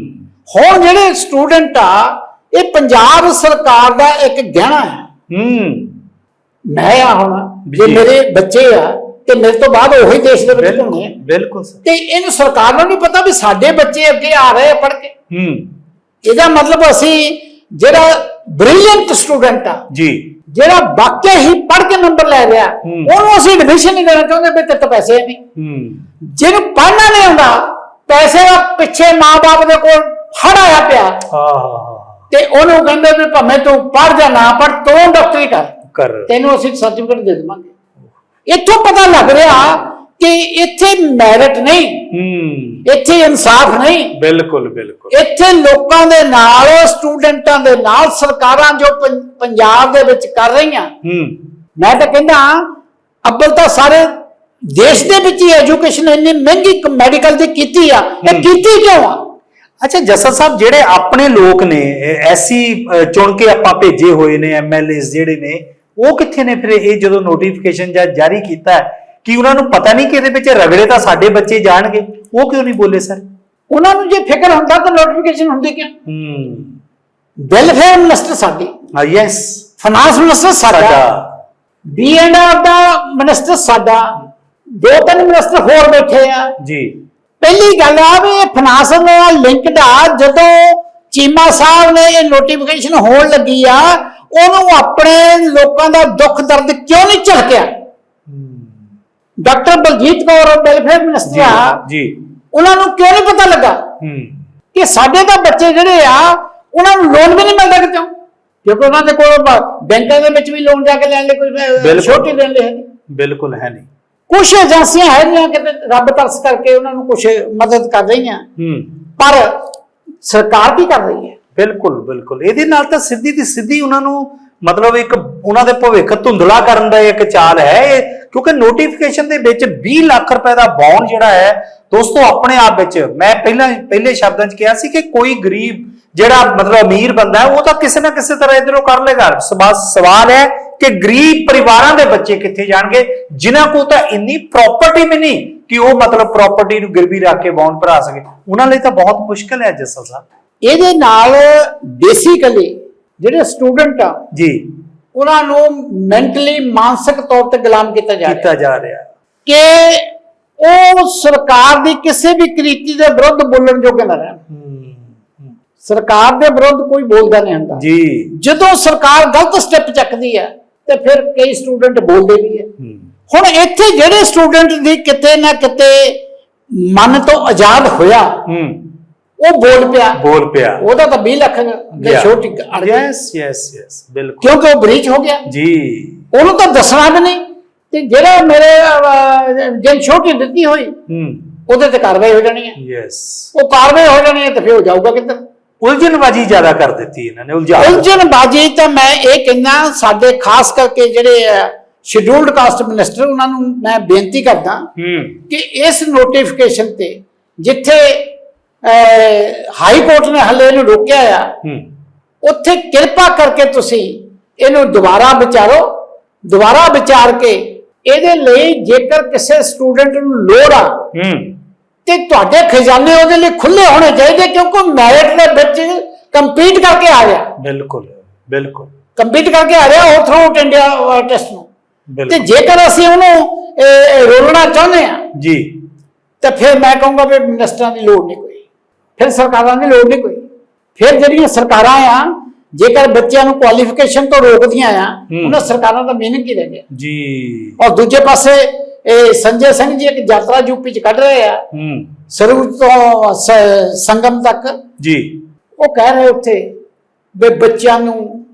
ਹੁਣ ਜਿਹੜੇ ਸਟੂਡੈਂਟ ਆ ਇਹ ਪੰਜਾਬ ਸਰਕਾਰ ਦਾ ਇੱਕ ਗਹਿਣਾ ਹੈ। ਹੂੰ। ਮੈਂ ਆ ਹੁਣ ਜੀ। ਮੇਰੇ ਬੱਚੇ ਆ ਤੇ ਮੇਰੇ ਤੋਂ ਬਾਅਦ ਉਹੀ ਦੇਸ਼ ਦੇ ਵਿੱਚ ਹੋਣੇ ਆ। ਬਿਲਕੁਲ ਸਰ। ਤੇ ਇਹਨੂੰ ਸਰਕਾਰ ਨੂੰ ਨਹੀਂ ਪਤਾ ਵੀ ਸਾਡੇ ਬੱਚੇ ਅੱਗੇ ਆ ਰਹੇ ਆ ਪੜ੍ਹ ਕੇ। ਹੂੰ। ਇਹਦਾ ਮਤਲਬ ਅਸੀਂ ਜਿਹੜਾ ਬ੍ਰਿਲੀਅੰਟ ਸਟੂਡੈਂਟ ਆ ਜੀ। ਜਿਹੜਾ ਵਾਕਿਆ ਹੀ ਪੜ੍ਹ ਕੇ ਨੰਬਰ ਲੈ ਰਿਹਾ ਹੂੰ। ਉਹਨੂੰ ਅਸੀਂ ਐਡਮਿਸ਼ਨ ਨਹੀਂ ਦੇਣਾ ਚਾਹੁੰਦੇ ਵੀ ਤੇ ਪੈਸੇ ਹੈ ਨਹੀਂ। ਹੂੰ। ਜਿਹਨੂੰ ਪੜ੍ਹਨਾ ਨਹੀਂ ਆਉਂਦਾ ਪੈਸੇ ਦਾ ਪਿੱਛੇ ਮਾਪੇ ਦੇ ਕੋਲ ਫੜ ਆਇਆ ਪਿਆ। ਆਹਾ ਤੇ ਉਹਨੂੰ ਕਹਿੰਦੇ ਵੀ ਭਾਵੇਂ ਤੂੰ ਪੜ੍ਹ ਜਾਂ ਨਾ ਪੜ੍ਹ ਤੂੰ ਡਾਕਟਰੀ ਕਰ। ਕਰ। ਤੈਨੂੰ ਅਸੀਂ ਸਰਟੀਫਿਕੇਟ ਦੇ ਦੇਵਾਂਗੇ। ਇੱਥੋਂ ਪਤਾ ਲੱਗ ਰਿਹਾ ਕਿ ਇੱਥੇ ਮੈਰਿਟ ਨਹੀਂ। ਹੂੰ। ਇੱਥੇ ਇਨਸਾਫ ਨਹੀਂ। ਬਿਲਕੁਲ ਬਿਲਕੁਲ। ਇੱਥੇ ਲੋਕਾਂ ਦੇ ਨਾਲ ਸਟੂਡੈਂਟਾਂ ਦੇ ਨਾਲ ਸਰਕਾਰਾਂ ਜੋ ਪੰਜਾਬ ਦੇ ਵਿੱਚ ਕਰ ਰਹੀਆਂ। ਹੂੰ। ਮੈਂ ਤਾਂ ਕਹਿੰਦਾ ਅੱਬਲ ਤਾਂ ਸਾਰੇ ਦੇਸ਼ ਦੇ ਵਿੱਚ ਹੀ ਐਜੂਕੇਸ਼ਨ ਇੰਨੀ ਮਹਿੰਗੀ ਮੈਡੀਕਲ ਦੀ ਕੀਤੀ ਆ। ਇਹ। ਕੀਤੀ ਕਿਉਂ ਆ? ਅੱਛਾ ਜਸਰ ਸਾਹਿਬ ਜਿਹੜੇ ਆਪਣੇ ਲੋਕ ਨੇ ਐਸੀ ਚੁਣ ਕੇ ਆਪਾਂ ਭੇਜੇ ਹੋਏ ਨੇ ਐਮਐਲਏਸ ਜਿਹੜੇ ਨੇ ਉਹ ਕਿੱਥੇ ਨੇ ਫਿਰ ਇਹ ਜਦੋਂ ਨੋਟੀਫਿਕੇਸ਼ਨ ਜਾਂ ਜਾਰੀ ਕੀਤਾ ਹੈ ਕਿ ਉਹਨਾਂ ਨੂੰ ਪਤਾ ਨਹੀਂ ਕਿ ਇਹਦੇ ਵਿੱਚ ਰਗੜੇ ਤਾਂ ਸਾਡੇ ਬੱਚੇ ਜਾਣਗੇ? ਉਹ ਕਿਉਂ ਨਹੀਂ ਬੋਲੇ ਸਰ? ਉਹਨਾਂ ਨੂੰ ਜੇ ਫਿਕਰ ਹੁੰਦਾ ਤਾਂ ਨੋਟੀਫਿਕੇਸ਼ਨ ਹੁੰਦੀ ਕਿਉਂ? ਹੂੰ। ਵੈਲਫੇਅਰ ਮਿਨਿਸਟਰ ਸਾਡੀ। ਹਾਂ ਯੈਸ ਫਾਈਨਾਂਸ ਮਿਨਿਸਟਰ ਸਾਡਾ। ਸਾਡਾ। ਬੀ ਐਂਡ ਆਰ ਦਾ ਮਿਨਿਸਟਰ ਸਾਡਾ। ਦੋ ਤਿੰਨ ਮਿਨਿਸਟਰ ਹੋਰ ਬੈਠੇ ਆ। ਜੀ। ਪਹਿਲੀ ਗੱਲ ਆ ਵੀ ਇਹ ਫਾਈਨਾਂਸ ਨਾਲ ਲਿੰਕਡ ਆ ਜਦੋਂ ਚੀਮਾ ਸਾਹਿਬ ਨੇ ਇਹ ਨੋਟੀਫਿਕੇਸ਼ਨ ਹੋਣ ਲੱਗੀ ਆ ਉਹਨੂੰ ਆਪਣੇ ਲੋਕਾਂ ਦਾ ਦੁੱਖ ਦਰਦ ਕਿਉਂ ਨਹੀਂ ਝਲਕਿਆ? Doctor Baljit Kaur welfare minister ji ਆ ਜੀ ਉਹਨਾਂ ਨੂੰ ਕਿਉਂ ਨਹੀਂ ਪਤਾ ਲੱਗਾ? ਹੂੰ। ਕਿ ਸਾਡੇ ਤਾਂ ਬੱਚੇ ਜਿਹੜੇ ਆ ਉਹਨਾਂ ਨੂੰ ਲੋਨ ਵੀ ਨਹੀਂ ਮਿਲਦਾ ਕਿਤੋਂ? ਕਿਉਂਕਿ ਉਹਨਾਂ ਦੇ ਕੋਲ ਬੈਂਕਾਂ ਦੇ ਵਿੱਚ ਵੀ ਲੋਨ ਜਾ ਕੇ ਲੈਣ ਲਈ ਕੋਈ। ਛੋਟੀ ਦੇਣ ਲਈ ਬਿਲਕੁਲ ਹੈ ਨਹੀਂ। ਕੁਝ ਏਜੰਸੀਆਂ ਹੈਗੀਆਂ ਕਿਤੇ ਰੱਬ ਤਰਸ ਕਰਕੇ ਉਹਨਾਂ ਨੂੰ ਕੁਝ ਮਦਦ ਕਰ ਰਹੀਆਂ। ਹੂੰ। ਪਰ ਸਰਕਾਰ ਕੀ ਕਰ ਰਹੀ ਹੈ? ਬਿਲਕੁਲ ਬਿਲਕੁਲ। ਇਹਦੇ ਨਾਲ ਤਾਂ ਸਿੱਧੀ ਦੀ ਸਿੱਧੀ ਉਹਨਾਂ ਨੂੰ ਮਤਲਬ ਇੱਕ ਉਹਨਾਂ ਦੇ ਭਵਿੱਖ ਧੁੰਦਲਾ ਕਰਨ ਦਾ ਇੱਕ ਚਾਲ ਹੈ ਇਹ, ਕਿਉਂਕਿ ਨੋਟੀਫਿਕੇਸ਼ਨ ਦੇ ਵਿੱਚ 20 ਲੱਖ ਰੁਪਏ ਦਾ ਬੌਂਡ ਜਿਹੜਾ ਹੈ, ਦੋਸਤੋ, ਆਪਣੇ ਆਪ ਵਿੱਚ, ਮੈਂ ਪਹਿਲਾਂ, ਪਹਿਲੇ ਸ਼ਬਦਾਂ 'ਚ ਕਿਹਾ ਸੀ ਕਿ ਕੋਈ ਗਰੀਬ ਜਿਹੜਾ ਮਤਲਬ ਅਮੀਰ ਬੰਦਾ ਹੈ, ਉਹ ਤਾਂ ਕਿਸੇ ਨਾ ਕਿਸੇ ਤਰ੍ਹਾਂ ਇਧਰੋਂ ਕਰ ਲੇਗਾ। ਸਵਾ- ਸਵਾਲ ਹੈ ਕਿ ਗਰੀਬ ਪਰਿਵਾਰਾਂ ਦੇ ਬੱਚੇ ਕਿੱਥੇ ਜਾਣਗੇ, ਜਿਨ੍ਹਾਂ ਕੋਲ ਤਾਂ ਇੰਨੀ ਪ੍ਰਾਪਰਟੀ ਵੀ ਨਹੀਂ ਕਿ ਉਹ ਮਤਲਬ ਪ੍ਰਾਪਰਟੀ ਨੂੰ ਗਿਰਵੀ ਰੱਖ ਕੇ ਬੌਂਡ ਭਰਾ ਸਕੇ। ਉਹਨਾਂ ਲਈ ਤਾਂ ਬਹੁਤ ਮੁਸ਼ਕਲ ਹੈ ਜਸਲ ਸਾਹਿਬ। ਇਹਦੇ ਨਾਲ ਬੇਸਿਕਲੀ ਜਿਹੜੇ ਸਟੂਡੈਂਟ ਆ ਜੀ। ਉਹਨਾਂ ਨੂੰ ਮੈਂਟਲੀ ਮਾਨਸਿਕ ਤੌਰ ਤੇ ਗੁਲਾਮ ਕੀਤਾ ਜਾ ਰਿਹਾ। ਕੀਤਾ ਜਾ ਰਿਹਾ। ਕਿ ਉਹ ਸਰਕਾਰ ਦੀ ਕਿਸੇ ਵੀ ਕ੍ਰਿਤੀ ਦੇ ਵਿਰੁੱਧ ਬੋਲਣ ਜੋਗੇ ਨਾ ਰਹਿਣ। ਸਰਕਾਰ ਦੇ ਵਿਰੁੱਧ ਕੋਈ ਬੋਲਦਾ ਨਹੀਂ ਹੁੰਦਾ। ਜੀ। ਜਦੋਂ ਸਰਕਾਰ ਗਲਤ ਸਟੈਪ ਚੱਕਦੀ ਹੈ ਤੇ ਫਿਰ ਕਈ ਸਟੂਡੈਂਟ ਬੋਲਦੇ ਵੀ ਹੈ। ਹੁਣ ਇੱਥੇ ਜਿਹੜੇ ਸਟੂਡੈਂਟ ਦੀ ਕਿਤੇ ਨਾ ਕਿਤੇ ਮਨ ਤੋਂ ਆਜ਼ਾਦ ਹੋਇਆ ਉਹ ਬੋਲ ਪਿਆ। ਬੋਲ ਪਿਆ। ਉਹਦਾ ਤਾਂ 20 ਲੱਖ ਦੇ ਛੋਟੀ ਅੜ ਗਈ। ਯੈਸ ਯੈਸ ਯੈਸ ਬਿਲਕੁਲ। ਕਿਉਂਕਿ ਉਹ ਬ੍ਰੀਚ ਹੋ ਗਿਆ। ਜੀ। ਉਹਨੂੰ ਤਾਂ ਦੱਸਣਾ ਵੀ ਨਹੀਂ। ਤੇ ਜਿਹੜਾ ਮੇਰੇ ਅਹ, ਜੇ ਛੋਟੀ ਦਿੱਤੀ ਹੋਈ ਹੂੰ। ਉਹਦੇ ਤੇ ਕਾਰਵਾਈ ਹੋ ਜਾਣੀ ਹੈ। ਯੈਸ ਉਹ ਕਾਰਵਾਈ ਹੋ ਜਾਣੀ ਹੈ ਤੇ ਫਿਰ ਉਹ ਜਾਊਗਾ ਕਿੱਧਰ? ਉਲਝਣਬਾਜੀ ਜ਼ਿਆਦਾ ਕਰ ਦਿੱਤੀ ਇਹਨਾਂ ਨੇ ਉਲਝਾ ਉਲਝਣ ਬਾਜੀ ਤਾਂ ਮੈਂ ਇਹ ਕਹਿੰਦਾ ਸਾਡੇ ਖਾਸ ਕਰਕੇ ਜਿਹੜੇ ਸ਼ਡਿਊਲਡ ਕਾਸਟ ਮਿਨਿਸਟਰ ਉਹਨਾਂ ਨੂੰ ਮੈਂ ਬੇਨਤੀ ਕਰਦਾ ਹੂੰ। ਕਿ ਇਸ ਨੋਟੀਫਿਕੇਸ਼ਨ ਤੇ ਜਿੱਥੇ ਹਾਈ ਕੋਰਟ ਨੇ ਹੱਲੇ ਇਹਨੂੰ ਰੋਕਿਆ ਆ। ਉੱਥੇ ਕਿਰਪਾ ਕਰਕੇ ਤੁਸੀਂ ਇਹਨੂੰ ਦੁਬਾਰਾ ਵਿਚਾਰੋ। ਦੁਬਾਰਾ ਵਿਚਾਰ ਕੇ ਇਹਦੇ ਲਈ ਜੇਕਰ ਕਿਸੇ ਸਟੂਡੈਂਟ ਨੂੰ ਲੋੜ ਆ ਤੇ ਤੁਹਾਡੇ ਖਜ਼ਾਨੇ ਉਹਦੇ ਲਈ ਖੁੱਲੇ ਹੋਣੇ ਚਾਹੀਦੇ ਕਿਉਂਕਿ ਮੈਰਿਟ ਦੇ ਵਿੱਚ ਕੰਪੀਟ ਕਰਕੇ ਆ ਰਿਹਾ। ਬਿਲਕੁਲ ਬਿਲਕੁਲ। ਕੰਪੀਟ ਕਰਕੇ ਆ ਰਿਹਾ ਉਹ ਥਰੂ ਇੰਡੀਆ ਟੈਸਟ ਨੂੰ। ਤੇ ਜੇਕਰ ਅਸੀਂ ਉਹਨੂੰ ਰੋਲਣਾ ਚਾਹੁੰਦੇ ਆ ਜੀ। ਤੇ ਫਿਰ ਮੈਂ ਕਹੂੰਗਾ ਵੀ ਮਿਨਿਸਟਰਾਂ ਦੀ ਲੋੜ ਨਹੀਂ ਕੋਈ। ਫਿਰ ਸਰਕਾਰਾਂ ਦੀ ਲੋੜ ਨਹੀਂ ਕੋਈ। ਫਿਰ ਜਿਹੜੀਆਂ ਸਰਕਾਰਾਂ ਆ ਜੇਕਰ ਬੱਚਿਆਂ ਨੂੰ ਕੁਆਲੀਫਿਕੇਸ਼ਨ ਤੋਂ ਰੋਕਦੀਆਂ ਆ। ਉਹਨਾਂ ਸਰਕਾਰਾਂ ਦਾ ਮੀਨਿੰਗ ਕੀ ਰਹਿ ਗਿਆ ਜੀ। ਔਰ ਦੂਜੇ ਪਾਸੇ ਇਹ ਸੰਜੇ ਸਿੰਘ ਜੀ ਇੱਕ ਯਾਤਰਾ ਯੂਪੀ ਚ ਕੱਢ ਰਹੇ ਆ। ਹੂੰ। ਸਰੂਰ ਤੋਂ ਸੰਗਮ ਤੱਕ। ਜੀ। ਉਹ ਕਹਿ ਰਹੇ ਉੱਥੇ ਵੀ ਬੱਚਿਆਂ ਨੂੰ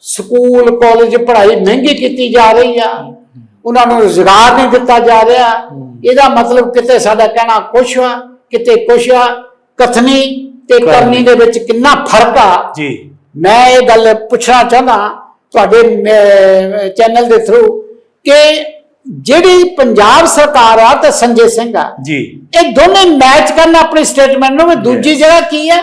ਸਕੂਲ ਕਾਲਜ ਪੜ੍ਹਾਈ ਮਹਿੰਗੀ ਕੀਤੀ ਜਾ ਰਹੀ ਆ। ਉਹਨਾਂ ਨੂੰ ਰੁਜ਼ਗਾਰ ਨਹੀਂ ਦਿੱਤਾ ਜਾ ਰਿਹਾ। ਇਹਦਾ ਮਤਲਬ ਕਿਤੇ ਸਾਡਾ ਕਹਿਣਾ ਕੁਛ ਆ ਕਿਤੇ ਕੁਛ ਆ। ਕਥਨੀ ਤੇ ਕਰਨੀ। ਦੇ ਵਿੱਚ ਕਿੰਨਾ ਫ਼ਰਕ ਆ। ਜੀ। ਮੈਂ ਇਹ ਗੱਲ ਪੁੱਛਣਾ ਚਾਹੁੰਦਾ ਤੁਹਾਡੇ ਚੈਨਲ ਦੇ ਥਰੂ ਕਿ ਜਿਹੜੀ ਪੰਜਾਬ ਸਰਕਾਰ ਆ ਤੇ ਸੰਜੇ ਸਿੰਘ ਆ ਜੀ। ਇਹ ਦੋਨੇ ਮੈਚ ਕਰਨ ਆਪਣੀ ਸਟੇਟਮੈਂਟ ਨੂੰ ਵੀ ਦੂਜੀ. ਜਗ੍ਹਾ ਕੀ ਹੈ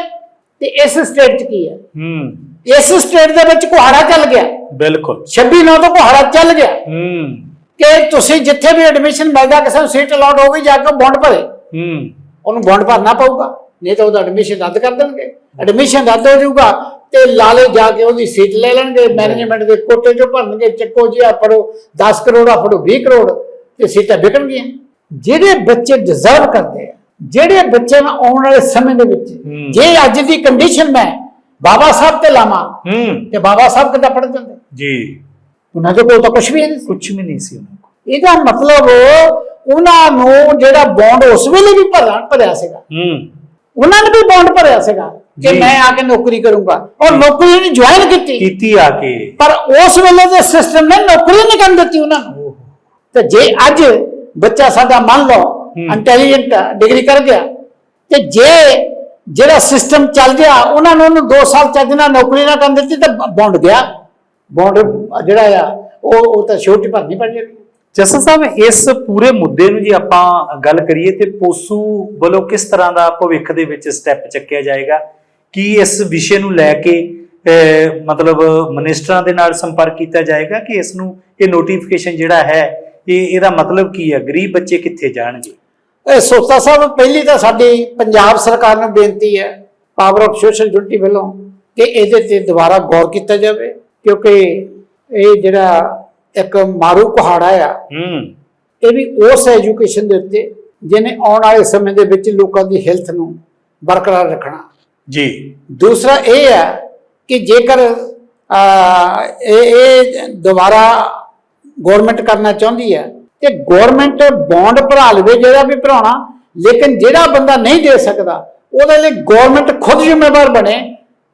ਤੇ ਇਸ ਸਟੇਟ 'ਚ ਕੀ ਹੈ ਹੂੰ। ਇਸ ਸਟੇਟ ਦੇ ਵਿੱਚ ਕੁਹਾੜਾ ਚੱਲ ਗਿਆ। ਬਿਲਕੁਲ। 26 ਨੌ ਤੋਂ ਕੁਹਾੜਾ ਚੱਲ ਗਿਆ। ਹੂੰ। ਕਿ ਤੁਸੀਂ ਜਿੱਥੇ ਵੀ ਐਡਮਿਸ਼ਨ ਮਿਲਦਾ ਕਿਸੇ ਨੂੰ ਸੀਟ ਅਲਾਟ ਹੋ ਗਈ ਜਾ ਕੇ ਬੌਂਡ ਭਰੇ। ਹੂੰ। ਉਹਨੂੰ ਬੌਂਡ ਭਰਨਾ ਪਊਗਾ। ਨਹੀਂ ਤਾਂ ਉਹਦਾ ਐਡਮਿਸ਼ਨ ਰੱਦ ਕਰ ਦੇਣਗੇ। ਐਡਮਿਸ਼ਨ ਰੱਦ ਹੋ ਜਾਊਗਾ ਤੇ ਲਾਲੇ ਜਾ ਕੇ ਉਹਦੀ ਸੀਟ ਲੈ ਲੈਣਗੇ ਮੈਨੇਜਮੈਂਟ ਦੇ ਕੋਟੇ ਚੋਂ ਭਰਨਗੇ ਚੱਕੋ ਜੀ ਆ ਫੜੋ 10 ਕਰੋੜ ਆ ਫੜੋ 20 ਕਰੋੜ ਤੇ ਸੀਟਾਂ ਵਿਕਣਗੀਆਂ। ਜਿਹੜੇ ਬੱਚੇ ਡਿਜ਼ਰਵ ਕਰਦੇ ਆ ਜਿਹੜੇ ਬੱਚੇ ਨੂੰ ਆਉਣ ਵਾਲੇ ਸਮੇਂ ਦੇ ਵਿੱਚ। ਜੇ ਅੱਜ ਦੀ ਕੰਡੀਸ਼ਨ ਮੈਂ ਬਾਬਾ ਸਾਹਿਬ ਤੇ ਲਾਵਾਂ ਤੇ ਬਾਬਾ ਸਾਹਿਬ ਕਿੱਦਾਂ ਪੜ ਜਾਂਦੇ? ਜੀ। ਉਹਨਾਂ ਦੇ ਕੋਲ ਤਾਂ ਕੁਝ ਵੀ ਨਹੀਂ ਕੁਝ ਵੀ ਨਹੀਂ ਸੀ ਉਹਨਾਂ ਕੋਲ। ਇਹਦਾ ਮਤਲਬ ਉਹਨਾਂ ਨੂੰ ਜਿਹੜਾ ਬੌਂਡ ਉਸ ਵੇਲੇ ਵੀ ਭਰਿਆ ਭਰਿਆ ਸੀਗਾ। ਹੂੰ। ਉਹਨਾਂ ਨੇ ਵੀ ਬੌਂਡ ਭਰਿਆ ਸੀਗਾ ਕਿ ਜੀ। ਮੈਂ ਆ ਕੇ ਨੌਕਰੀ ਕਰੂੰਗਾ। ਔਰ ਨੌਕਰੀ ਨਹੀਂ ਜੁਆਇਨ ਕੀਤੀ। ਕੀਤੀ ਆ ਕੇ। ਪਰ ਉਸ ਵੇਲੇ ਦੇ ਸਿਸਟਮ ਨੇ ਨੌਕਰੀ ਨਹੀਂ ਕਰਨ ਦਿੱਤੀ ਉਹਨਾਂ ਨੂੰ। ਓਹ। ਤੇ ਜੇ ਅੱਜ ਬੱਚਾ ਸਾਡਾ ਮੰਨ ਲਓ ਹੂੰ। ਇੰਟੈਲੀਜੈਂਟ ਡਿਗਰੀ ਕਰ ਗਿਆ ਤੇ ਜੇ ਜਿਹੜਾ ਸਿਸਟਮ ਚੱਲ ਗਿਆ ਉਹਨਾਂ ਨੂੰ ਉਹਨੂੰ 2 ਸਾਲ ਚੱਜ ਨਾਲ ਨੌਕਰੀ ਨਾ ਕਰਨ ਦਿੱਤੀ ਤਾਂ ਬੌਂਡ ਗਿਆ। ਬੌਂਡ ਜਿਹੜਾ ਆ ਉਹ ਉਹ ਤਾਂ ਛੋਟੀ ਭਰਨੀ ਪੜ ਜਾਏਗੀ ਜਸਨ ਸਾਹਿਬ, ਇਸ ਪੂਰੇ ਮੁੱਦੇ ਨੂੰ ਜੇ ਆਪਾਂ ਗੱਲ ਕਰੀਏ ਤੇ ਪੋਸੂ ਵੱਲੋਂ ਕਿਸ ਤਰ੍ਹਾਂ ਦਾ ਭਵਿੱਖ ਦੇ ਵਿੱਚ ਸਟੈਪ ਚੱਕਿਆ ਜਾਏਗਾ? ਕੀ ਇਸ ਵਿਸ਼ੇ ਨੂੰ ਲੈ ਕੇ ਮਤਲਬ ਮਨਿਸਟਰਾਂ ਦੇ ਨਾਲ ਸੰਪਰਕ ਕੀਤਾ ਜਾਏਗਾ ਕਿ ਇਸ ਨੂੰ ਇਹ ਨੋਟੀਫਿਕੇਸ਼ਨ ਜਿਹੜਾ ਹੈ, ਇਹ, ਇਹਦਾ ਮਤਲਬ ਕੀ ਹੈ? ਗਰੀਬ ਬੱਚੇ ਕਿੱਥੇ ਜਾਣਗੇ? ਇਹ ਸੋਤਾ ਸਾਹਿਬ, ਪਹਿਲੀ ਤਾਂ ਸਾਡੀ ਪੰਜਾਬ ਸਰਕਾਰ ਨੂੰ ਬੇਨਤੀ ਹੈ ਪਾਵਰ ਆਫ ਸੋਸ਼ਲ ਜੁਡਿਟੀ ਵੱਲੋਂ, ਕਿ ਇਹਦੇ ਤੇ ਦੁਬਾਰਾ ਗੌਰ ਕੀਤਾ ਜਾਵੇ, ਕਿਉਂਕਿ ਇਹ ਜਿਹੜਾ ਇੱਕ ਮਾਰੂ ਕੁਹਾੜਾ ਆ। ਹੂੰ। ਇਹ ਵੀ ਉਸ ਐਜੂਕੇਸ਼ਨ ਦੇ ਉੱਤੇ ਜਿਹਨੇ ਆਉਣ ਵਾਲੇ ਸਮੇਂ ਦੇ ਵਿੱਚ ਲੋਕਾਂ ਦੀ ਹੈਲਥ ਨੂੰ ਬਰਕਰਾਰ ਰੱਖਣਾ। ਜੀ। ਦੂਸਰਾ ਇਹ ਹੈ ਕਿ ਜੇਕਰ ਇਹ ਇਹ ਦੁਬਾਰਾ ਗਵਰਨਮੈਂਟ ਕਰਨਾ ਚਾਹੁੰਦੀ ਹੈ ਤੇ ਗਵਰਨਮੈਂਟ ਬੌਂਡ ਭਰਾ ਲਵੇ ਜਿਹੜਾ ਵੀ ਭਰਾਉਣਾ ਲੇਕਿਨ ਜਿਹੜਾ ਬੰਦਾ ਨਹੀਂ ਦੇ ਸਕਦਾ ਉਹਦੇ ਲਈ ਗਵਰਨਮੈਂਟ ਖੁਦ ਜ਼ਿੰਮੇਵਾਰ ਬਣੇ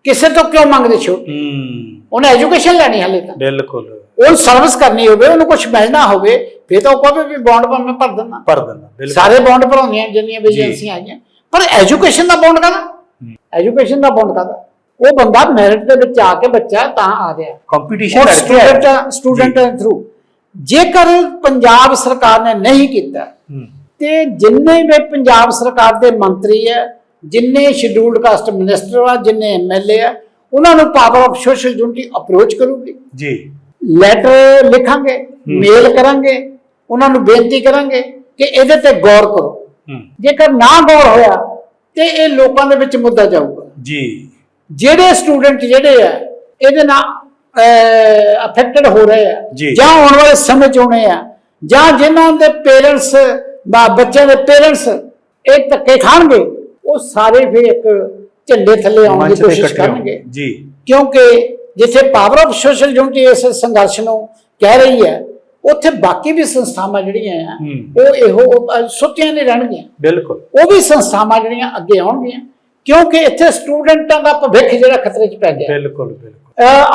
ਕਿਸੇ ਤੋਂ ਕਿਉਂ ਮੰਗਦੇ ਛੋਟ ਹੂੰ। ਉਹਨੇ ਐਜੂਕੇਸ਼ਨ ਲੈਣੀ ਹਲੇ ਤਾਂ। ਬਿਲਕੁਲ। ਉਹ ਸਰਵਿਸ ਕਰਨੀ ਹੋਵੇ ਉਹਨੂੰ ਕੁਝ ਮਿਲਣਾ ਹੋਵੇ ਫਿਰ ਤਾਂ ਉਹ ਕਹੇ ਵੀ ਬੌਂਡ ਮੈਂ ਭਰ ਦਿੰਦਾ। ਭਰ ਦਿੰਦਾ ਸਾਰੇ ਬੌਂਡ ਭਰਾਉਂਦੀਆਂ ਜਿੰਨੀਆਂ ਵੀ। ਏਜੰਸੀਆਂ ਆਈਆਂ। ਪਰ ਐਜੂਕੇਸ਼ਨ ਦਾ ਬੌਂਡ ਕਾਹਦਾ? ਐਜੂਕੇਸ਼ਨ ਦਾ ਬੌਂਡ ਕਾਹਦਾ? ਉਹ ਬੰਦਾ ਮੈਰਿਟ ਦੇ ਵਿੱਚ ਆ ਕੇ ਬੱਚਾ ਤਾਂ ਆ ਰਿਹਾ। ਕੰਪੀਟੀਸ਼ਨ। ਸਟੂਡੈਂਟ ਸਟੂਡੈਂਟ ਥਰੂ ਜੇਕਰ ਪੰਜਾਬ ਸਰਕਾਰ ਨੇ ਨਹੀਂ ਕੀਤਾ ਤੇ ਜਿੰਨੇ ਵੀ ਪੰਜਾਬ ਸਰਕਾਰ ਦੇ ਮੰਤਰੀ ਹੈ ਜਿੰਨੇ ਸ਼ਡਿਊਲਡ ਕਾਸਟ ਮਿਨਿਸਟਰ ਆ ਜਿੰਨੇ ਐਮਐਲਏ ਆ ਉਹਨਾਂ ਨੂੰ power of social unity approach ਕਰੂਗੀ। ਜੀ। ਲੈਟਰ ਲਿਖਾਂਗੇ ਮੇਲ ਕਰਾਂਗੇ ਉਹਨਾਂ ਨੂੰ ਬੇਨਤੀ ਕਰਾਂਗੇ ਕਿ ਇਹਦੇ ਤੇ ਗੌਰ ਕਰੋ। ਜੇਕਰ ਨਾ ਗੌਰ ਹੋਇਆ ਤੇ ਇਹ ਲੋਕਾਂ ਦੇ ਵਿੱਚ ਮੁੱਦਾ ਜਾਊਗਾ। ਜੀ। ਜਿਹੜੇ ਸਟੂਡੈਂਟ ਜਿਹੜੇ ਆ ਇਹਦੇ ਨਾਲ ਅਫੈਕਟਡ ਹੋ ਰਹੇ ਆ ਜੀ। ਜਾਂ ਆਉਣ ਵਾਲੇ ਸਮੇਂ ਚ ਹੋਣੇ ਆ ਜਾਂ ਜਿਨ੍ਹਾਂ ਦੇ ਪੇਰੈਂਟਸ ਬੱਚਿਆਂ ਦੇ ਪੇਰੈਂਟਸ ਇਹ ਧੱਕੇ ਖਾਣਗੇ ਉਹ ਸਾਰੇ ਫਿਰ ਇੱਕ ਝੰਡੇ ਥੱਲੇ ਆਉਣ ਦੀ ਕੋਸ਼ਿਸ਼। ਕਰਨਗੇ। ਜੀ। ਕਿਉਂਕਿ ਜਿੱਥੇ ਪਾਵਰ ਆਫ ਸੋਸ਼ਲ ਯੂਨਿਟੀ ਇਸ ਸੰਘਰਸ਼ ਨੂੰ ਕਹਿ ਰਹੀ ਹੈ ਉੱਥੇ ਬਾਕੀ ਵੀ ਸੰਸਥਾਵਾਂ ਜਿਹੜੀਆਂ ਆ। ਉਹ ਇਹੋ ਸੁੱਤੀਆਂ ਨਹੀਂ ਰਹਿਣਗੀਆਂ। ਬਿਲਕੁਲ। ਉਹ ਵੀ ਸੰਸਥਾਵਾਂ ਜਿਹੜੀਆਂ ਅੱਗੇ ਆਉਣਗੀਆਂ। ਕਿਉਂਕਿ ਇੱਥੇ ਸਟੂਡੈਂਟਾਂ ਦਾ ਭਵਿੱਖ ਜਿਹੜਾ ਖਤਰੇ 'ਚ ਪੈ ਗਿਆ। ਬਿਲਕੁਲ ਬਿਲਕੁਲ।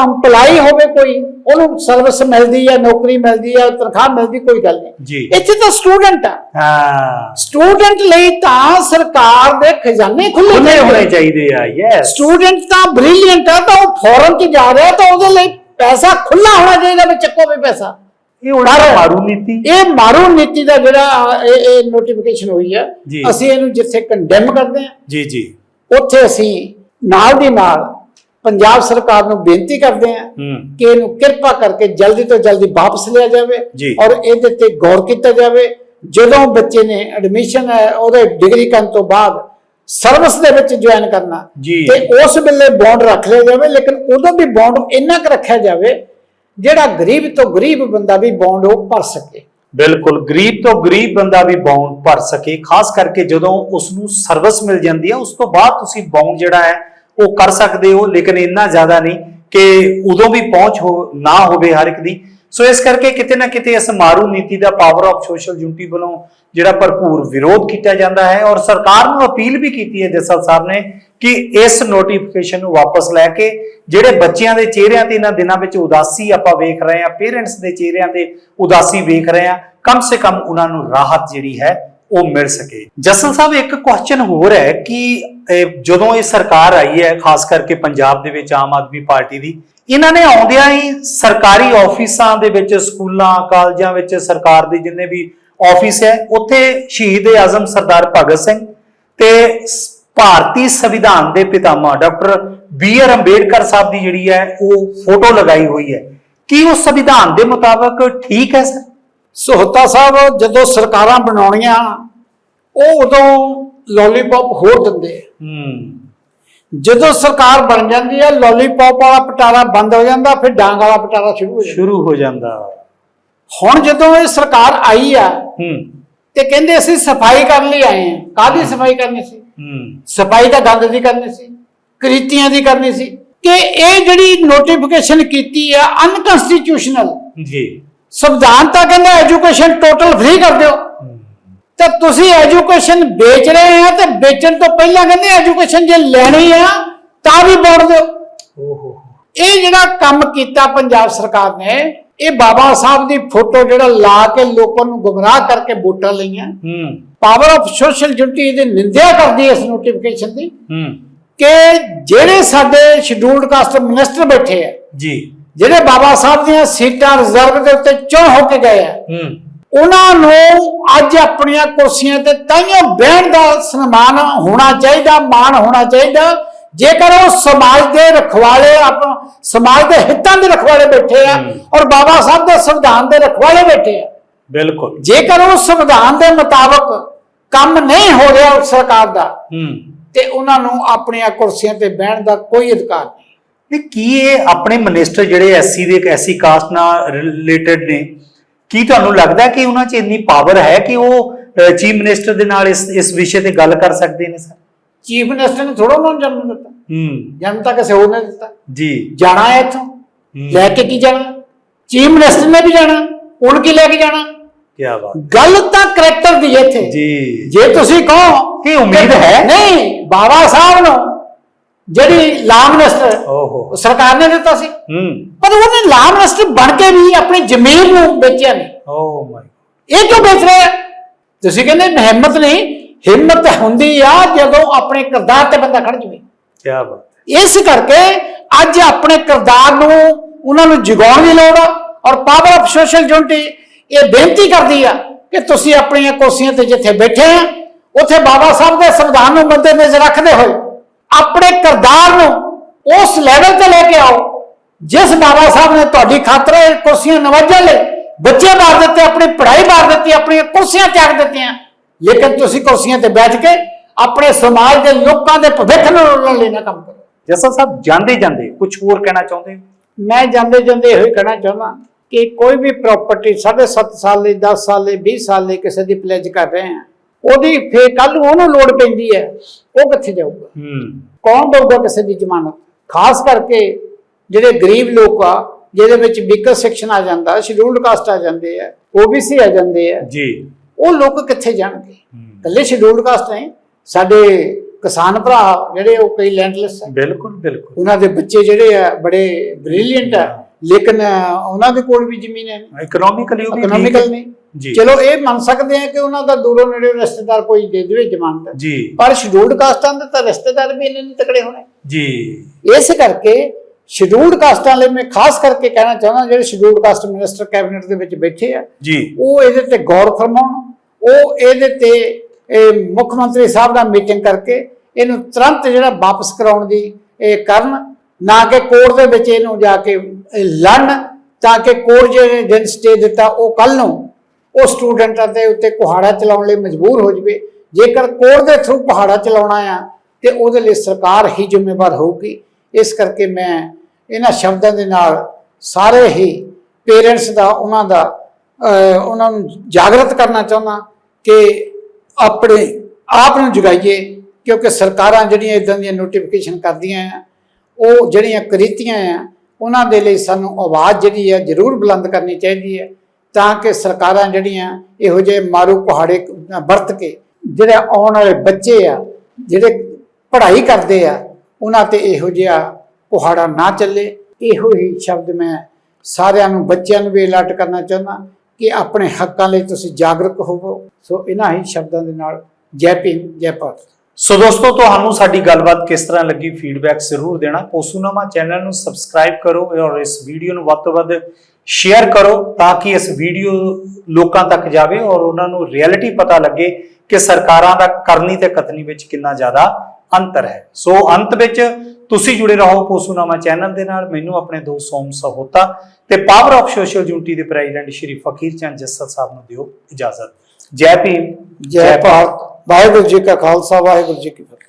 ਅੰਪਲਾਈ ਹੋਵੇ ਕੋਈ ਉਹਨੂੰ ਸਰਵਿਸ ਮਿਲਦੀ ਹੈ ਨੌਕਰੀ ਮਿਲਦੀ ਹੈ ਤਨਖਾਹ ਮਿਲਦੀ ਕੋਈ ਗੱਲ ਨਹੀਂ। ਇੱਥੇ ਤਾਂ ਸਟੂਡੈਂਟ ਆ। ਹਾਂ। ਸਟੂਡੈਂਟ ਲਈ ਤਾਂ ਸਰਕਾਰ ਦੇ ਖਜ਼ਾਨੇ ਖੁੱਲੇ ਹੋਣੇ ਚਾਹੀਦੇ ਆ ਯੈਸ ਸਟੂਡੈਂਟ ਤਾਂ ਬ੍ਰਿਲੀਅੰਟ ਆ ਤਾਂ ਉਹ ਫੋਰਨ ਚ ਜਾ ਰਿਹਾ ਤਾਂ ਉਹਦੇ ਲਈ ਪੈਸਾ ਖੁੱਲਾ ਹੋਣਾ ਚਾਹੀਦਾ ਵੀ ਚੱਕੋ ਵੀ ਪੈਸਾ। ਇਹ ਪਰ- ਮਾਰੂ ਨੀਤੀ। ਇਹ ਮਾਰੂ ਨੀਤੀ ਦਾ ਜਿਹੜਾ ਇਹ ਨੋਟੀਫਿਕੇਸ਼ਨ ਹੋਈ ਹੈ। ਅਸੀਂ ਇਹਨੂੰ ਜਿੱਥੇ ਕੰਡੈਮ ਕਰਦੇ ਹਾਂ ਜੀ ਜੀ। ਉੱਥੇ ਅਸੀਂ ਨਾਲ ਦੀ ਨਾਲ ਪੰਜਾਬ ਸਰਕਾਰ ਨੂੰ ਬੇਨਤੀ ਕਰਦੇ ਹਾਂ ਕਿ ਇਹਨੂੰ ਕਿਰਪਾ ਕਰਕੇ ਜਲਦੀ ਤੋਂ ਜਲਦੀ ਵਾਪਸ ਲਿਆ ਜਾਵੇ। ਔਰ ਇਹਦੇ ਤੇ ਗੌਰ ਕੀਤਾ ਜਾਵੇ ਜਦੋਂ ਬੱਚੇ ਨੇ ਐਡਮਿਸ਼ਨ ਉਹਦੇ ਡਿਗਰੀ ਕਰਨ ਤੋਂ ਬਾਅਦ ਸਰਵਿਸ ਦੇ ਵਿੱਚ ਜੁਆਇਨ ਕਰਨਾ। ਤੇ ਉਸ ਵੇਲੇ ਬੌਂਡ ਰੱਖ ਲਿਆ ਜਾਵੇ ਲੇਕਿਨ ਉਦੋਂ ਵੀ ਬੌਂਡ ਇੰਨਾ ਕੁ ਰੱਖਿਆ ਜਾਵੇ ਜਿਹੜਾ ਗਰੀਬ ਤੋਂ ਗਰੀਬ ਬੰਦਾ ਵੀ ਬੌਂਡ ਉਹ ਭਰ ਸਕੇ ਬਿਲਕੁਲ ਗਰੀਬ ਤੋਂ ਗਰੀਬ ਬੰਦਾ ਵੀ ਬਾਉਂਡ ਭਰ ਸਕੇ, ਖਾਸ ਕਰਕੇ ਜਦੋਂ ਉਸ ਨੂੰ ਸਰਵਿਸ ਮਿਲ ਜਾਂਦੀ ਹੈ, ਉਸ ਤੋਂ ਬਾਅਦ ਤੁਸੀਂ ਬਾਉਂਡ ਜਿਹੜਾ ਹੈ, ਉਹ ਕਰ ਸਕਦੇ ਹੋ, ਲੇਕਿਨ ਇੰਨਾ ਜ਼ਿਆਦਾ ਨਹੀਂ ਕਿ ਉਦੋਂ ਵੀ ਪਹੁੰਚ ਹੋ, ਨਾ ਹੋਵੇ ਹਰ ਇੱਕ ਦੀ। ਸੋ ਇਸ ਕਰਕੇ ਕਿਤੇ ਨਾ ਕਿਤੇ ਇਸ ਮਾਰੂ ਨੀਤੀ ਦਾ ਪਾਵਰ ਆਫ ਸੋਸ਼ਲ ਯੂਨਿਟੀ ਵੱਲੋਂ ਜਿਹੜਾ ਭਰਪੂਰ ਵਿਰੋਧ ਕੀਤਾ ਜਾਂਦਾ ਹੈ ਔਰ ਸਰਕਾਰ ਨੂੰ ਅਪੀਲ ਵੀ ਕੀਤੀ ਹੈ ਜਸਲ ਸਾਹਿਬ ਨੇ ਕਿ ਇਸ ਨੋਟੀਫਿਕੇਸ਼ਨ ਨੂੰ ਵਾਪਸ ਲੈ ਕੇ ਜਿਹੜੇ ਬੱਚਿਆਂ ਦੇ ਚਿਹਰਿਆਂ ਤੇ ਇਹਨਾਂ ਦਿਨਾਂ ਵਿੱਚ ਉਦਾਸੀ ਆਪਾਂ ਵੇਖ ਰਹੇ ਹਾਂ ਪੇਰੈਂਟਸ ਦੇ ਚਿਹਰਿਆਂ ਤੇ ਉਦਾਸੀ ਵੇਖ ਰਹੇ ਹਾਂ, ਕਮ ਸੇ ਕਮ ਉਹਨਾਂ ਨੂੰ ਰਾਹਤ ਜਿਹੜੀ ਹੈ ਉਹ ਮਿਲ ਸਕੇ। ਜਸਲ ਸਾਹਿਬ, ਇੱਕ ਕੁਐਸਚਨ ਹੋਰ ਹੈ ਕਿ ਜਦੋਂ ਇਹ ਸਰਕਾਰ ਆਈ ਹੈ, ਖਾਸ ਕਰਕੇ ਪੰਜਾਬ ਦੇ ਵਿੱਚ ਆਮ ਆਦਮੀ ਪਾਰਟੀ ਦੀ, ਇਹਨਾਂ ਨੇ ਆਉਂਦਿਆਂ ਹੀ ਸਰਕਾਰੀ ਆਫਿਸਾਂ ਦੇ ਵਿੱਚ, ਸਕੂਲਾਂ, ਕਾਲਜਾਂ ਵਿੱਚ ਸਰਕਾਰ ਦੇ ਜਿੰਨੇ ਵੀ ਆਫਿਸ ਹੈ, ਉੱਥੇ ਸ਼ਹੀਦ ਆਜ਼ਮ ਸਰਦਾਰ ਭਗਤ ਸਿੰਘ ਤੇ ਭਾਰਤੀ ਸੰਵਿਧਾਨ ਦੇ ਪਿਤਾਮਾ doctor B R Ambedkar Sahib ਦੀ ਜਿਹੜੀ ਹੈ ਉਹ ਫੋਟੋ ਲਗਾਈ ਹੋਈ ਹੈ। ਕੀ ਉਹ ਸੰਵਿਧਾਨ ਦੇ ਮੁਤਾਬਕ ਠੀਕ ਹੈ ਸਰ? ਸੋਹਤਾ ਸਾਹਿਬ ਜਦੋਂ ਸਰਕਾਰਾਂ ਬਣਾਉਣੀਆਂ ਉਹ ਉਦੋਂ ਲੋਲੀਪੌਪ ਹੋਰ ਦਿੰਦੇ। ਹੂੰ। ਜਦੋਂ ਸਰਕਾਰ ਬਣ ਜਾਂਦੀ ਹੈ ਲੋਲੀਪੌਪ ਵਾਲਾ ਪਟਾਰਾ ਬੰਦ ਹੋ ਜਾਂਦਾ ਫਿਰ ਡਾਂਗ ਵਾਲਾ ਪਟਾਰਾ ਸ਼ੁਰੂ ਹੋ ਜਾਂਦਾ। ਸ਼ੁਰੂ ਹੋ ਜਾਂਦਾ। ਹੁਣ ਜਦੋਂ ਇਹ ਸਰਕਾਰ ਆਈ ਆ ਹੂੰ। ਤੇ ਕਹਿੰਦੇ ਅਸੀਂ ਸਫ਼ਾਈ ਕਰਨ ਲਈ ਆਏ ਹਾਂ। ਕਾਹਦੀ ਸਫ਼ਾਈ ਕਰਨੀ ਸੀ? ਹੂੰ। ਸਫ਼ਾਈ ਤਾਂ ਗੰਦ ਦੀ ਕਰਨੀ ਸੀ ਕ੍ਰਿਤੀਆਂ ਦੀ ਕਰਨੀ ਸੀ। ਕਿ ਇਹ ਜਿਹੜੀ ਨੋਟੀਫਿਕੇਸ਼ਨ ਕੀਤੀ ਆ ਅਨਕਨਸਟੀਟਿਊਸ਼ਨਲ ਜੀ। ਸੰਵਿਧਾਨ ਤਾਂ ਕਹਿੰਦਾ ਐਜੂਕੇਸ਼ਨ ਟੋਟਲ ਫ੍ਰੀ ਕਰ ਦਿਓ। ਤਾਂ ਤੁਸੀਂ ਐਜੂਕੇਸ਼ਨ ਵੇਚ ਰਹੇ ਆ ਤੇ ਵੇਚਣ ਤੋਂ ਪਹਿਲਾਂ ਕਹਿੰਦੇ ਐਜੂਕੇਸ਼ਨ ਜੇ ਲੈਣੀ ਆ ਤਾਂ ਵੀ ਬੋੜ ਦਿਓ। ਓਹੋ ਇਹ ਜਿਹੜਾ ਕੰਮ ਕੀਤਾ ਪੰਜਾਬ ਸਰਕਾਰ ਨੇ ਇਹ ਬਾਬਾ ਸਾਹਿਬ ਦੀ ਫੋਟੋ ਜਿਹੜਾ ਲਾ ਕੇ ਲੋਕਾਂ ਨੂੰ ਗੁੰਮਰਾਹ ਕਰਕੇ ਵੋਟਾਂ ਲਈਆਂ। ਹੂੰ। ਪਾਵਰ ਆਫ ਸੋਸ਼ਲ ਯੂਨਿਟੀ ਦੀ ਨਿੰਦਿਆ ਕਰਦੀ ਇਸ ਨੋਟੀਫਿਕੇਸ਼ਨ ਦੀ ਹੂੰ। ਕਿ ਜਿਹੜੇ ਸਾਡੇ ਸ਼ਡਿਊਲਡ ਕਾਸਟ ਮਿਨਿਸਟਰ ਬੈਠੇ ਆ ਜੀ। ਜਿਹੜੇ ਬਾਬਾ ਸਾਹਿਬ ਦੀਆਂ ਸੀਟਾਂ ਰਿਜ਼ਰਵ ਦੇ ਉੱਤੇ ਚੁਣ ਹੋ ਕੇ ਗਏ ਆ ਹੂੰ। ਉਹਨਾਂ ਨੂੰ ਅੱਜ ਆਪਣੀਆਂ ਕੁਰਸੀਆਂ ਤੇ ਤਾਈਓ ਬਹਿਣ ਦਾ ਸਨਮਾਨ ਹੋਣਾ ਚਾਹੀਦਾ ਮਾਣ ਹੋਣਾ ਚਾਹੀਦਾ। ਜੇਕਰ ਉਹ ਸਮਾਜ ਦੇ ਰਖਵਾਲੇ ਆਪਣਾ ਸਮਾਜ ਦੇ ਹਿੱਤਾਂ ਦੇ ਰਖਵਾਲੇ ਬੈਠੇ ਆ। ਔਰ ਬਾਬਾ ਸਾਹਿਬ ਦੇ ਸੰਵਿਧਾਨ ਦੇ ਰਖਵਾਲੇ ਬੈਠੇ ਆ। ਬਿਲਕੁਲ। ਜੇਕਰ ਉਹ ਸੰਵਿਧਾਨ ਦੇ ਮੁਤਾਬਕ ਕੰਮ ਨਹੀਂ ਹੋ ਰਿਹਾ ਉਸ ਸਰਕਾਰ ਦਾ ਹੂੰ। ਤੇ ਉਹਨਾਂ ਨੂੰ ਆਪਣੀਆਂ ਕੁਰਸੀਆਂ ਤੇ ਬਹਿਣ ਦਾ ਕੋਈ ਅਧਿਕਾਰ ਨਹੀਂ। ਇਹ ਕੀ ਇਹ ਆਪਣੇ ਮਿਨਿਸਟਰ ਜਿਹੜੇ ਐਸਸੀ ਦੇ ਐਸਸੀ ਕਾਸਟ ਨਾਲ ਰਿਲੇਟਡ ਨੇ ਕੀ ਤੁਹਾਨੂੰ ਲੱਗਦਾ ਕਿ ਉਹਨਾਂ 'ਚ ਇੰਨੀ ਪਾਵਰ ਹੈ ਕਿ ਉਹ ਚੀਫ ਮਿਨਿਸਟਰ ਦੇ ਨਾਲ ਇਸ ਇਸ ਵਿਸ਼ੇ ਤੇ ਗੱਲ ਕਰ ਸਕਦੇ ਨੇ ਸਰ? ਚੀਫ ਮਿਨਿਸਟਰ ਨੇ ਥੋੜਾ ਉਹਨਾਂ ਨੂੰ ਜਨਮ ਦਿੱਤਾ। ਹੂੰ। ਜਨਮ ਤਾਂ ਕਿਸੇ ਹੋਰ ਨੇ ਦਿੱਤਾ। ਜੀ। ਜਾਣਾ ਹੈ ਇੱਥੋਂ। ਲੈ ਕੇ ਕੀ ਜਾਣਾ? ਚੀਫ ਮਿਨਿਸਟਰ ਨੇ ਵੀ ਜਾਣਾ ਹੁਣ ਕੀ ਲੈ ਕੇ ਜਾਣਾ? ਕੀ ਬਾਤ। ਗੱਲ ਤਾਂ ਕਰੈਕਟਰ ਦੀ ਇੱਥੇ। ਜੀ। ਜੇ ਤੁਸੀਂ ਕਹੋ ਕੀ ਉਮੀਦ ਹੈ? ਨਹੀਂ ਬਾਬਾ ਸਾਹਿਬ ਨੂੰ ਜਿਹੜੀ ਲਾ ਮਿਨਿਸਟਰ ਓਹੋ। ਸਰਕਾਰ ਨੇ ਦਿੱਤਾ ਸੀ। ਹੂੰ। ਪਰ ਉਹਨੇ ਲਾ ਮਿਨਿਸਟਰ ਬਣ ਕੇ ਵੀ ਆਪਣੀ ਜ਼ਮੀਰ ਨੂੰ ਵੇਚਿਆ ਨਹੀਂ ਓ ਮਾਈ ਇਹ ਕਿਉਂ ਵੇਚ ਰਿਹਾ? ਤੁਸੀਂ ਕਹਿੰਦੇ ਹਿੰਮਤ ਨਹੀਂ। ਹਿੰਮਤ ਹੁੰਦੀ ਆ ਜਦੋਂ ਆਪਣੇ ਕਿਰਦਾਰ ਤੇ ਬੰਦਾ ਖੜ ਜਵੇ। ਕੀ ਬਾਤ ਇਸ ਕਰਕੇ ਅੱਜ ਆਪਣੇ ਕਿਰਦਾਰ ਨੂੰ ਉਹਨਾਂ ਨੂੰ ਜਗਾਉਣ ਦੀ ਲੋੜ ਆ ਔਰ ਪਾਵਰ ਆਫ ਸੋਸ਼ਲ ਯੂਨਿਟੀ ਇਹ ਬੇਨਤੀ ਕਰਦੀ ਆ ਕਿ ਤੁਸੀਂ ਆਪਣੀਆਂ ਕੁਰਸੀਆਂ ਤੇ ਜਿੱਥੇ ਬੈਠੇ ਆ ਉੱਥੇ ਬਾਬਾ ਸਾਹਿਬ ਦੇ ਸੰਵਿਧਾਨ ਨੂੰ ਮੱਦੇ ਨਜ਼ਰ ਰੱਖਦੇ ਹੋਏ ਆਪਣੇ ਕਿਰਦਾਰ ਨੂੰ ਉਸ ਲੈਵਲ ਤੇ ਲੈ ਕੇ ਆਓ ਜਿਸ ਬਾਬਾ ਸਾਹਿਬ ਨੇ ਤੁਹਾਡੀ ਖਾਤਰ ਕੁਰਸੀਆਂ ਨਵਾਜਣ ਲਈ ਬੱਚੇ ਮਾਰ ਦਿੱਤੇ ਆਪਣੀ ਪੜ੍ਹਾਈ ਮਾਰ ਦਿੱਤੀ ਆਪਣੀਆਂ ਕੁਰਸੀਆਂ ਤਿਆਗ ਦਿੱਤੀਆਂ। ਲੇਕਿਨ ਤੁਸੀਂ ਕੁਰਸੀਆਂ ਤੇ ਬੈਠ ਕੇ ਆਪਣੇ ਸਮਾਜ ਦੇ ਲੋਕਾਂ ਦੇ ਭਵਿੱਖ ਨੂੰ ਰੋਲਣ ਲਈ ਨਾ ਕੰਮ ਕਰੋ। ਜਸਲ ਸਾਹਿਬ ਜਾਂਦੇ ਜਾਂਦੇ ਕੁਝ ਹੋਰ ਕਹਿਣਾ ਚਾਹੁੰਦੇ ਹੋ? ਮੈਂ ਜਾਂਦੇ ਜਾਂਦੇ ਇਹੋ ਹੀ ਕਹਿਣਾ ਚਾਹੁੰਦਾ ਕਿ ਕੋਈ ਵੀ ਪ੍ਰਾਪਰਟੀ 7.5 ਸਾਲ ਲਈ 10 ਸਾਲ ਲਈ 20 ਸਾਲ ਲਈ ਕਿਸੇ ਦੀ ਪਲੇਜ ਕਰ ਰਹੇ ਆ ਉਹਦੀ ਫੇਰ ਕੱਲ ਨੂੰ ਉਹਨੂੰ ਲੋੜ ਪੈਂਦੀ ਹੈ ਉਹ ਕਿੱਥੇ ਜਾਊਗਾ? ਹੂੰ। ਕੌਣ ਦਊਗਾ ਕਿਸੇ ਦੀ ਜ਼ਮਾਨਤ? ਖਾਸ ਕਰਕੇ ਜਿਹੜੇ ਗਰੀਬ ਲੋਕ ਆ ਜਿਹਦੇ ਵਿੱਚ ਵੀਕਰ ਸੈਕਸ਼ਨ ਆ ਜਾਂਦਾ ਸ਼ਡਿਊਲਡ ਕਾਸਟ ਆ ਜਾਂਦੇ ਆ ਓਬੀਸੀ ਆ ਜਾਂਦੇ ਆ ਜੀ। ਉਹ ਲੋਕ ਕਿੱਥੇ ਜਾਣਗੇ? ਹੂੰ, ਇਕੱਲੇ ਸ਼ਡਿਊਲਡ ਕਾਸਟ ਨਹੀਂ ਸਾਡੇ ਕਿਸਾਨ ਭਰਾ ਜਿਹੜੇ ਉਹ ਕਈ ਲੈਂਡਲੈਸ ਆ ਬਿਲਕੁਲ ਬਿਲਕੁਲ। ਉਹਨਾਂ ਦੇ ਬੱਚੇ ਜਿਹੜੇ ਆ ਬੜੇ ਬ੍ਰਿਲੀਅੰਟ ਆ। ਲੇਕਿਨ ਉਹਨਾਂ ਦੇ ਕੋਲ ਵੀ ਜ਼ਮੀਨ ਹੈ। ਇਕਨੋਮਿਕਲੀ ਉਹ ਵੀ ਇਕਨੋਮਿਕਲ ਨਹੀਂ। ਜੀ। ਚਲੋ ਇਹ ਮੰਨ ਸਕਦੇ ਆ ਕਿ ਉਹਨਾਂ ਦਾ ਦੂਰੋਂ ਨੇੜੇ ਰਿਸ਼ਤੇਦਾਰ ਕੋਈ ਦੇ ਦੇਵੇ ਜ਼ਮਾਨਤ ਜੀ। ਪਰ ਸ਼ਡਿਊਲਡ ਕਾਸਟਾਂ ਦੇ ਤਾਂ ਰਿਸ਼ਤੇਦਾਰ ਵੀ ਇੰਨੇ ਨਹੀਂ ਤਕੜੇ ਹੋਣੇ। ਜੀ। ਇਸ ਕਰਕੇ ਸ਼ਡਿਊਲਡ ਕਾਸਟਾਂ ਲਈ ਮੈਂ ਖਾਸ ਕਰਕੇ ਕਹਿਣਾ ਚਾਹੁੰਦਾ ਜਿਹੜੇ ਸ਼ਡਿਊਲਡ ਕਾਸਟ ਮਿਨਿਸਟਰ ਕੈਬਨਿਟ ਦੇ ਵਿੱਚ ਬੈਠੇ ਆ ਜੀ। ਉਹ ਇਹਦੇ ਤੇ ਗੌਰ ਫਰਮਾਉਣ ਉਹ ਇਹਦੇ ਤੇ ਇਹ ਮੁੱਖ ਮੰਤਰੀ ਸਾਹਿਬ ਨਾਲ ਮੀਟਿੰਗ ਕਰਕੇ ਇਹਨੂੰ ਤੁਰੰਤ ਜਿਹੜਾ ਵਾਪਸ ਕਰਾਉਣ ਦੀ ਇਹ ਕਰਨ ਨਾ ਕਿ ਕੋਰਟ ਦੇ ਵਿੱਚ ਇਹਨੂੰ ਜਾ ਕੇ ਲੜਨ ਤਾਂ ਕਿ ਕੋਰਟ ਜਿਹੜੇ ਦਿਨ ਸਟੇ ਦਿੱਤਾ ਉਹ ਕੱਲ ਨੂੰ ਉਹ ਸਟੂਡੈਂਟਾਂ ਦੇ ਉੱਤੇ ਕੁਹਾੜਾ ਚਲਾਉਣ ਲਈ ਮਜਬੂਰ ਹੋ ਜਵੇ। ਜੇਕਰ ਕੋਰਟ ਦੇ ਥਰੂ ਕੁਹਾੜਾ ਚਲਾਉਣਾ ਆ ਤੇ ਉਹਦੇ ਲਈ ਸਰਕਾਰ ਹੀ ਜ਼ਿੰਮੇਵਾਰ ਹੋਊਗੀ। ਇਸ ਕਰਕੇ ਮੈਂ ਇਹਨਾਂ ਸ਼ਬਦਾਂ ਦੇ ਨਾਲ ਸਾਰੇ ਹੀ ਪੇਰੈਂਟਸ ਦਾ, ਉਹਨਾਂ ਦਾ ਉਹਨਾਂ ਨੂੰ ਜਾਗਰਤ ਕਰਨਾ ਚਾਹੁੰਦਾ ਕਿ ਆਪਣੇ ਆਪ ਨੂੰ ਜਗਾਈਏ, ਕਿਉਂਕਿ ਸਰਕਾਰਾਂ ਜਿਹੜੀਆਂ ਇਦਾਂ ਦੀਆਂ ਨੋਟੀਫਿਕੇਸ਼ਨ ਕਰਦੀਆਂ ਆ, ਉਹ ਜਿਹੜੀਆਂ ਕਰੀਤੀਆਂ ਆ, ਉਹਨਾਂ ਦੇ ਲਈ ਸਾਨੂੰ ਆਵਾਜ਼ ਜਿਹੜੀ ਹੈ ਜ਼ਰੂਰ ਬੁਲੰਦ ਕਰਨੀ ਚਾਹੀਦੀ ਹੈ ਤਾਂ ਕਿ ਸਰਕਾਰਾਂ ਜਿਹੜੀਆਂ ਇਹੋ ਜਿਹੇ ਮਾਰੂ ਪਹਾੜੇ ਵਰਤ ਕੇ ਜਿਹੜੇ ਆਉਣ ਵਾਲੇ ਬੱਚੇ ਆ, ਜਿਹੜੇ ਪੜ੍ਹਾਈ ਕਰਦੇ ਆ ਉਹਨਾਂ ਤੇ ਇਹੋ ਜਿਹਾ ਕੁਹਾੜਾ ਨਾ ਚੱਲੇ। ਇਹੋ ਹੀ ਸ਼ਬਦ ਮੈਂ ਸਾਰਿਆਂ ਨੂੰ, ਬੱਚਿਆਂ ਨੂੰ ਵੀ ਅਲਰਟ ਕਰਨਾ ਚਾਹੁੰਦਾ ਕਿ ਆਪਣੇ ਹੱਕਾਂ ਲਈ ਤੁਸੀਂ ਜਾਗਰੂਕ ਹੋਵੋ। ਸੋ ਇਹਨਾਂ ਹੀ ਸ਼ਬਦਾਂ ਦੇ ਨਾਲ ਜੈ ਭੀਮ, ਜੈ ਭਾਰਤ। ਸੋ ਦੋਸਤੋ, ਤੁਹਾਨੂੰ ਸਾਡੀ ਗੱਲਬਾਤ ਕਿਸ ਤਰ੍ਹਾਂ ਲੱਗੀ ਫੀਡਬੈਕ ਜ਼ਰੂਰ ਦੇਣਾ। ਪੋਸੂਨਾਮਾ ਚੈਨਲ ਨੂੰ ਸਬਸਕ੍ਰਾਈਬ ਕਰੋ ਔਰ ਇਸ ਵੀਡੀਓ ਨੂੰ ਵੱਧ ਤੋਂ ਵੱਧ ਸ਼ੇਅਰ ਕਰੋ ਤਾਂ ਕਿ ਇਸ ਵੀਡੀਓ ਲੋਕਾਂ ਤੱਕ ਜਾਵੇ ਔਰ ਉਹਨਾਂ ਨੂੰ ਰਿਐਲਿਟੀ ਪਤਾ ਲੱਗੇ ਕਿ ਸਰਕਾਰਾਂ ਦਾ ਕਰਨੀ ਤੇ ਕਤਨੀ ਵਿੱਚ ਕਿੰਨਾ ਜ਼ਿਆਦਾ ਅੰਤਰ ਹੈ। ਸੋ ਅੰਤ ਵਿੱਚ ਤੁਸੀਂ ਜੁੜੇ ਰਹੋ ਪੋਸੂਨਾਮਾ ਚੈਨਲ ਦੇ ਨਾਲ। ਮੈਨੂੰ ਆਪਣੇ ਦੋਸਤ ਸੋਮ ਸਹੋਤਾ ਤੇ ਪਾਵਰ ਆਫ ਸੋਸ਼ਲ ਯੂਨਿਟੀ ਦੇ ਪ੍ਰੈਜ਼ੀਡੈਂਟ ਸ਼੍ਰੀ ਫਕੀਰ ਚੰਦ ਜੱਸਾ ਸਾਹਿਬ ਨੂੰ ਦਿਓ ਇਜਾਜ਼ਤ। ਜੈ ਭੀਮ ਜੈ ਭਾਰਤ। ਵਾਹਿਗੁਰੂ ਜੀ ਕਾ ਖਾਲਸਾ ਵਾਹਿਗੁਰੂ ਜੀ ਕੀ ਫਤਿਹ।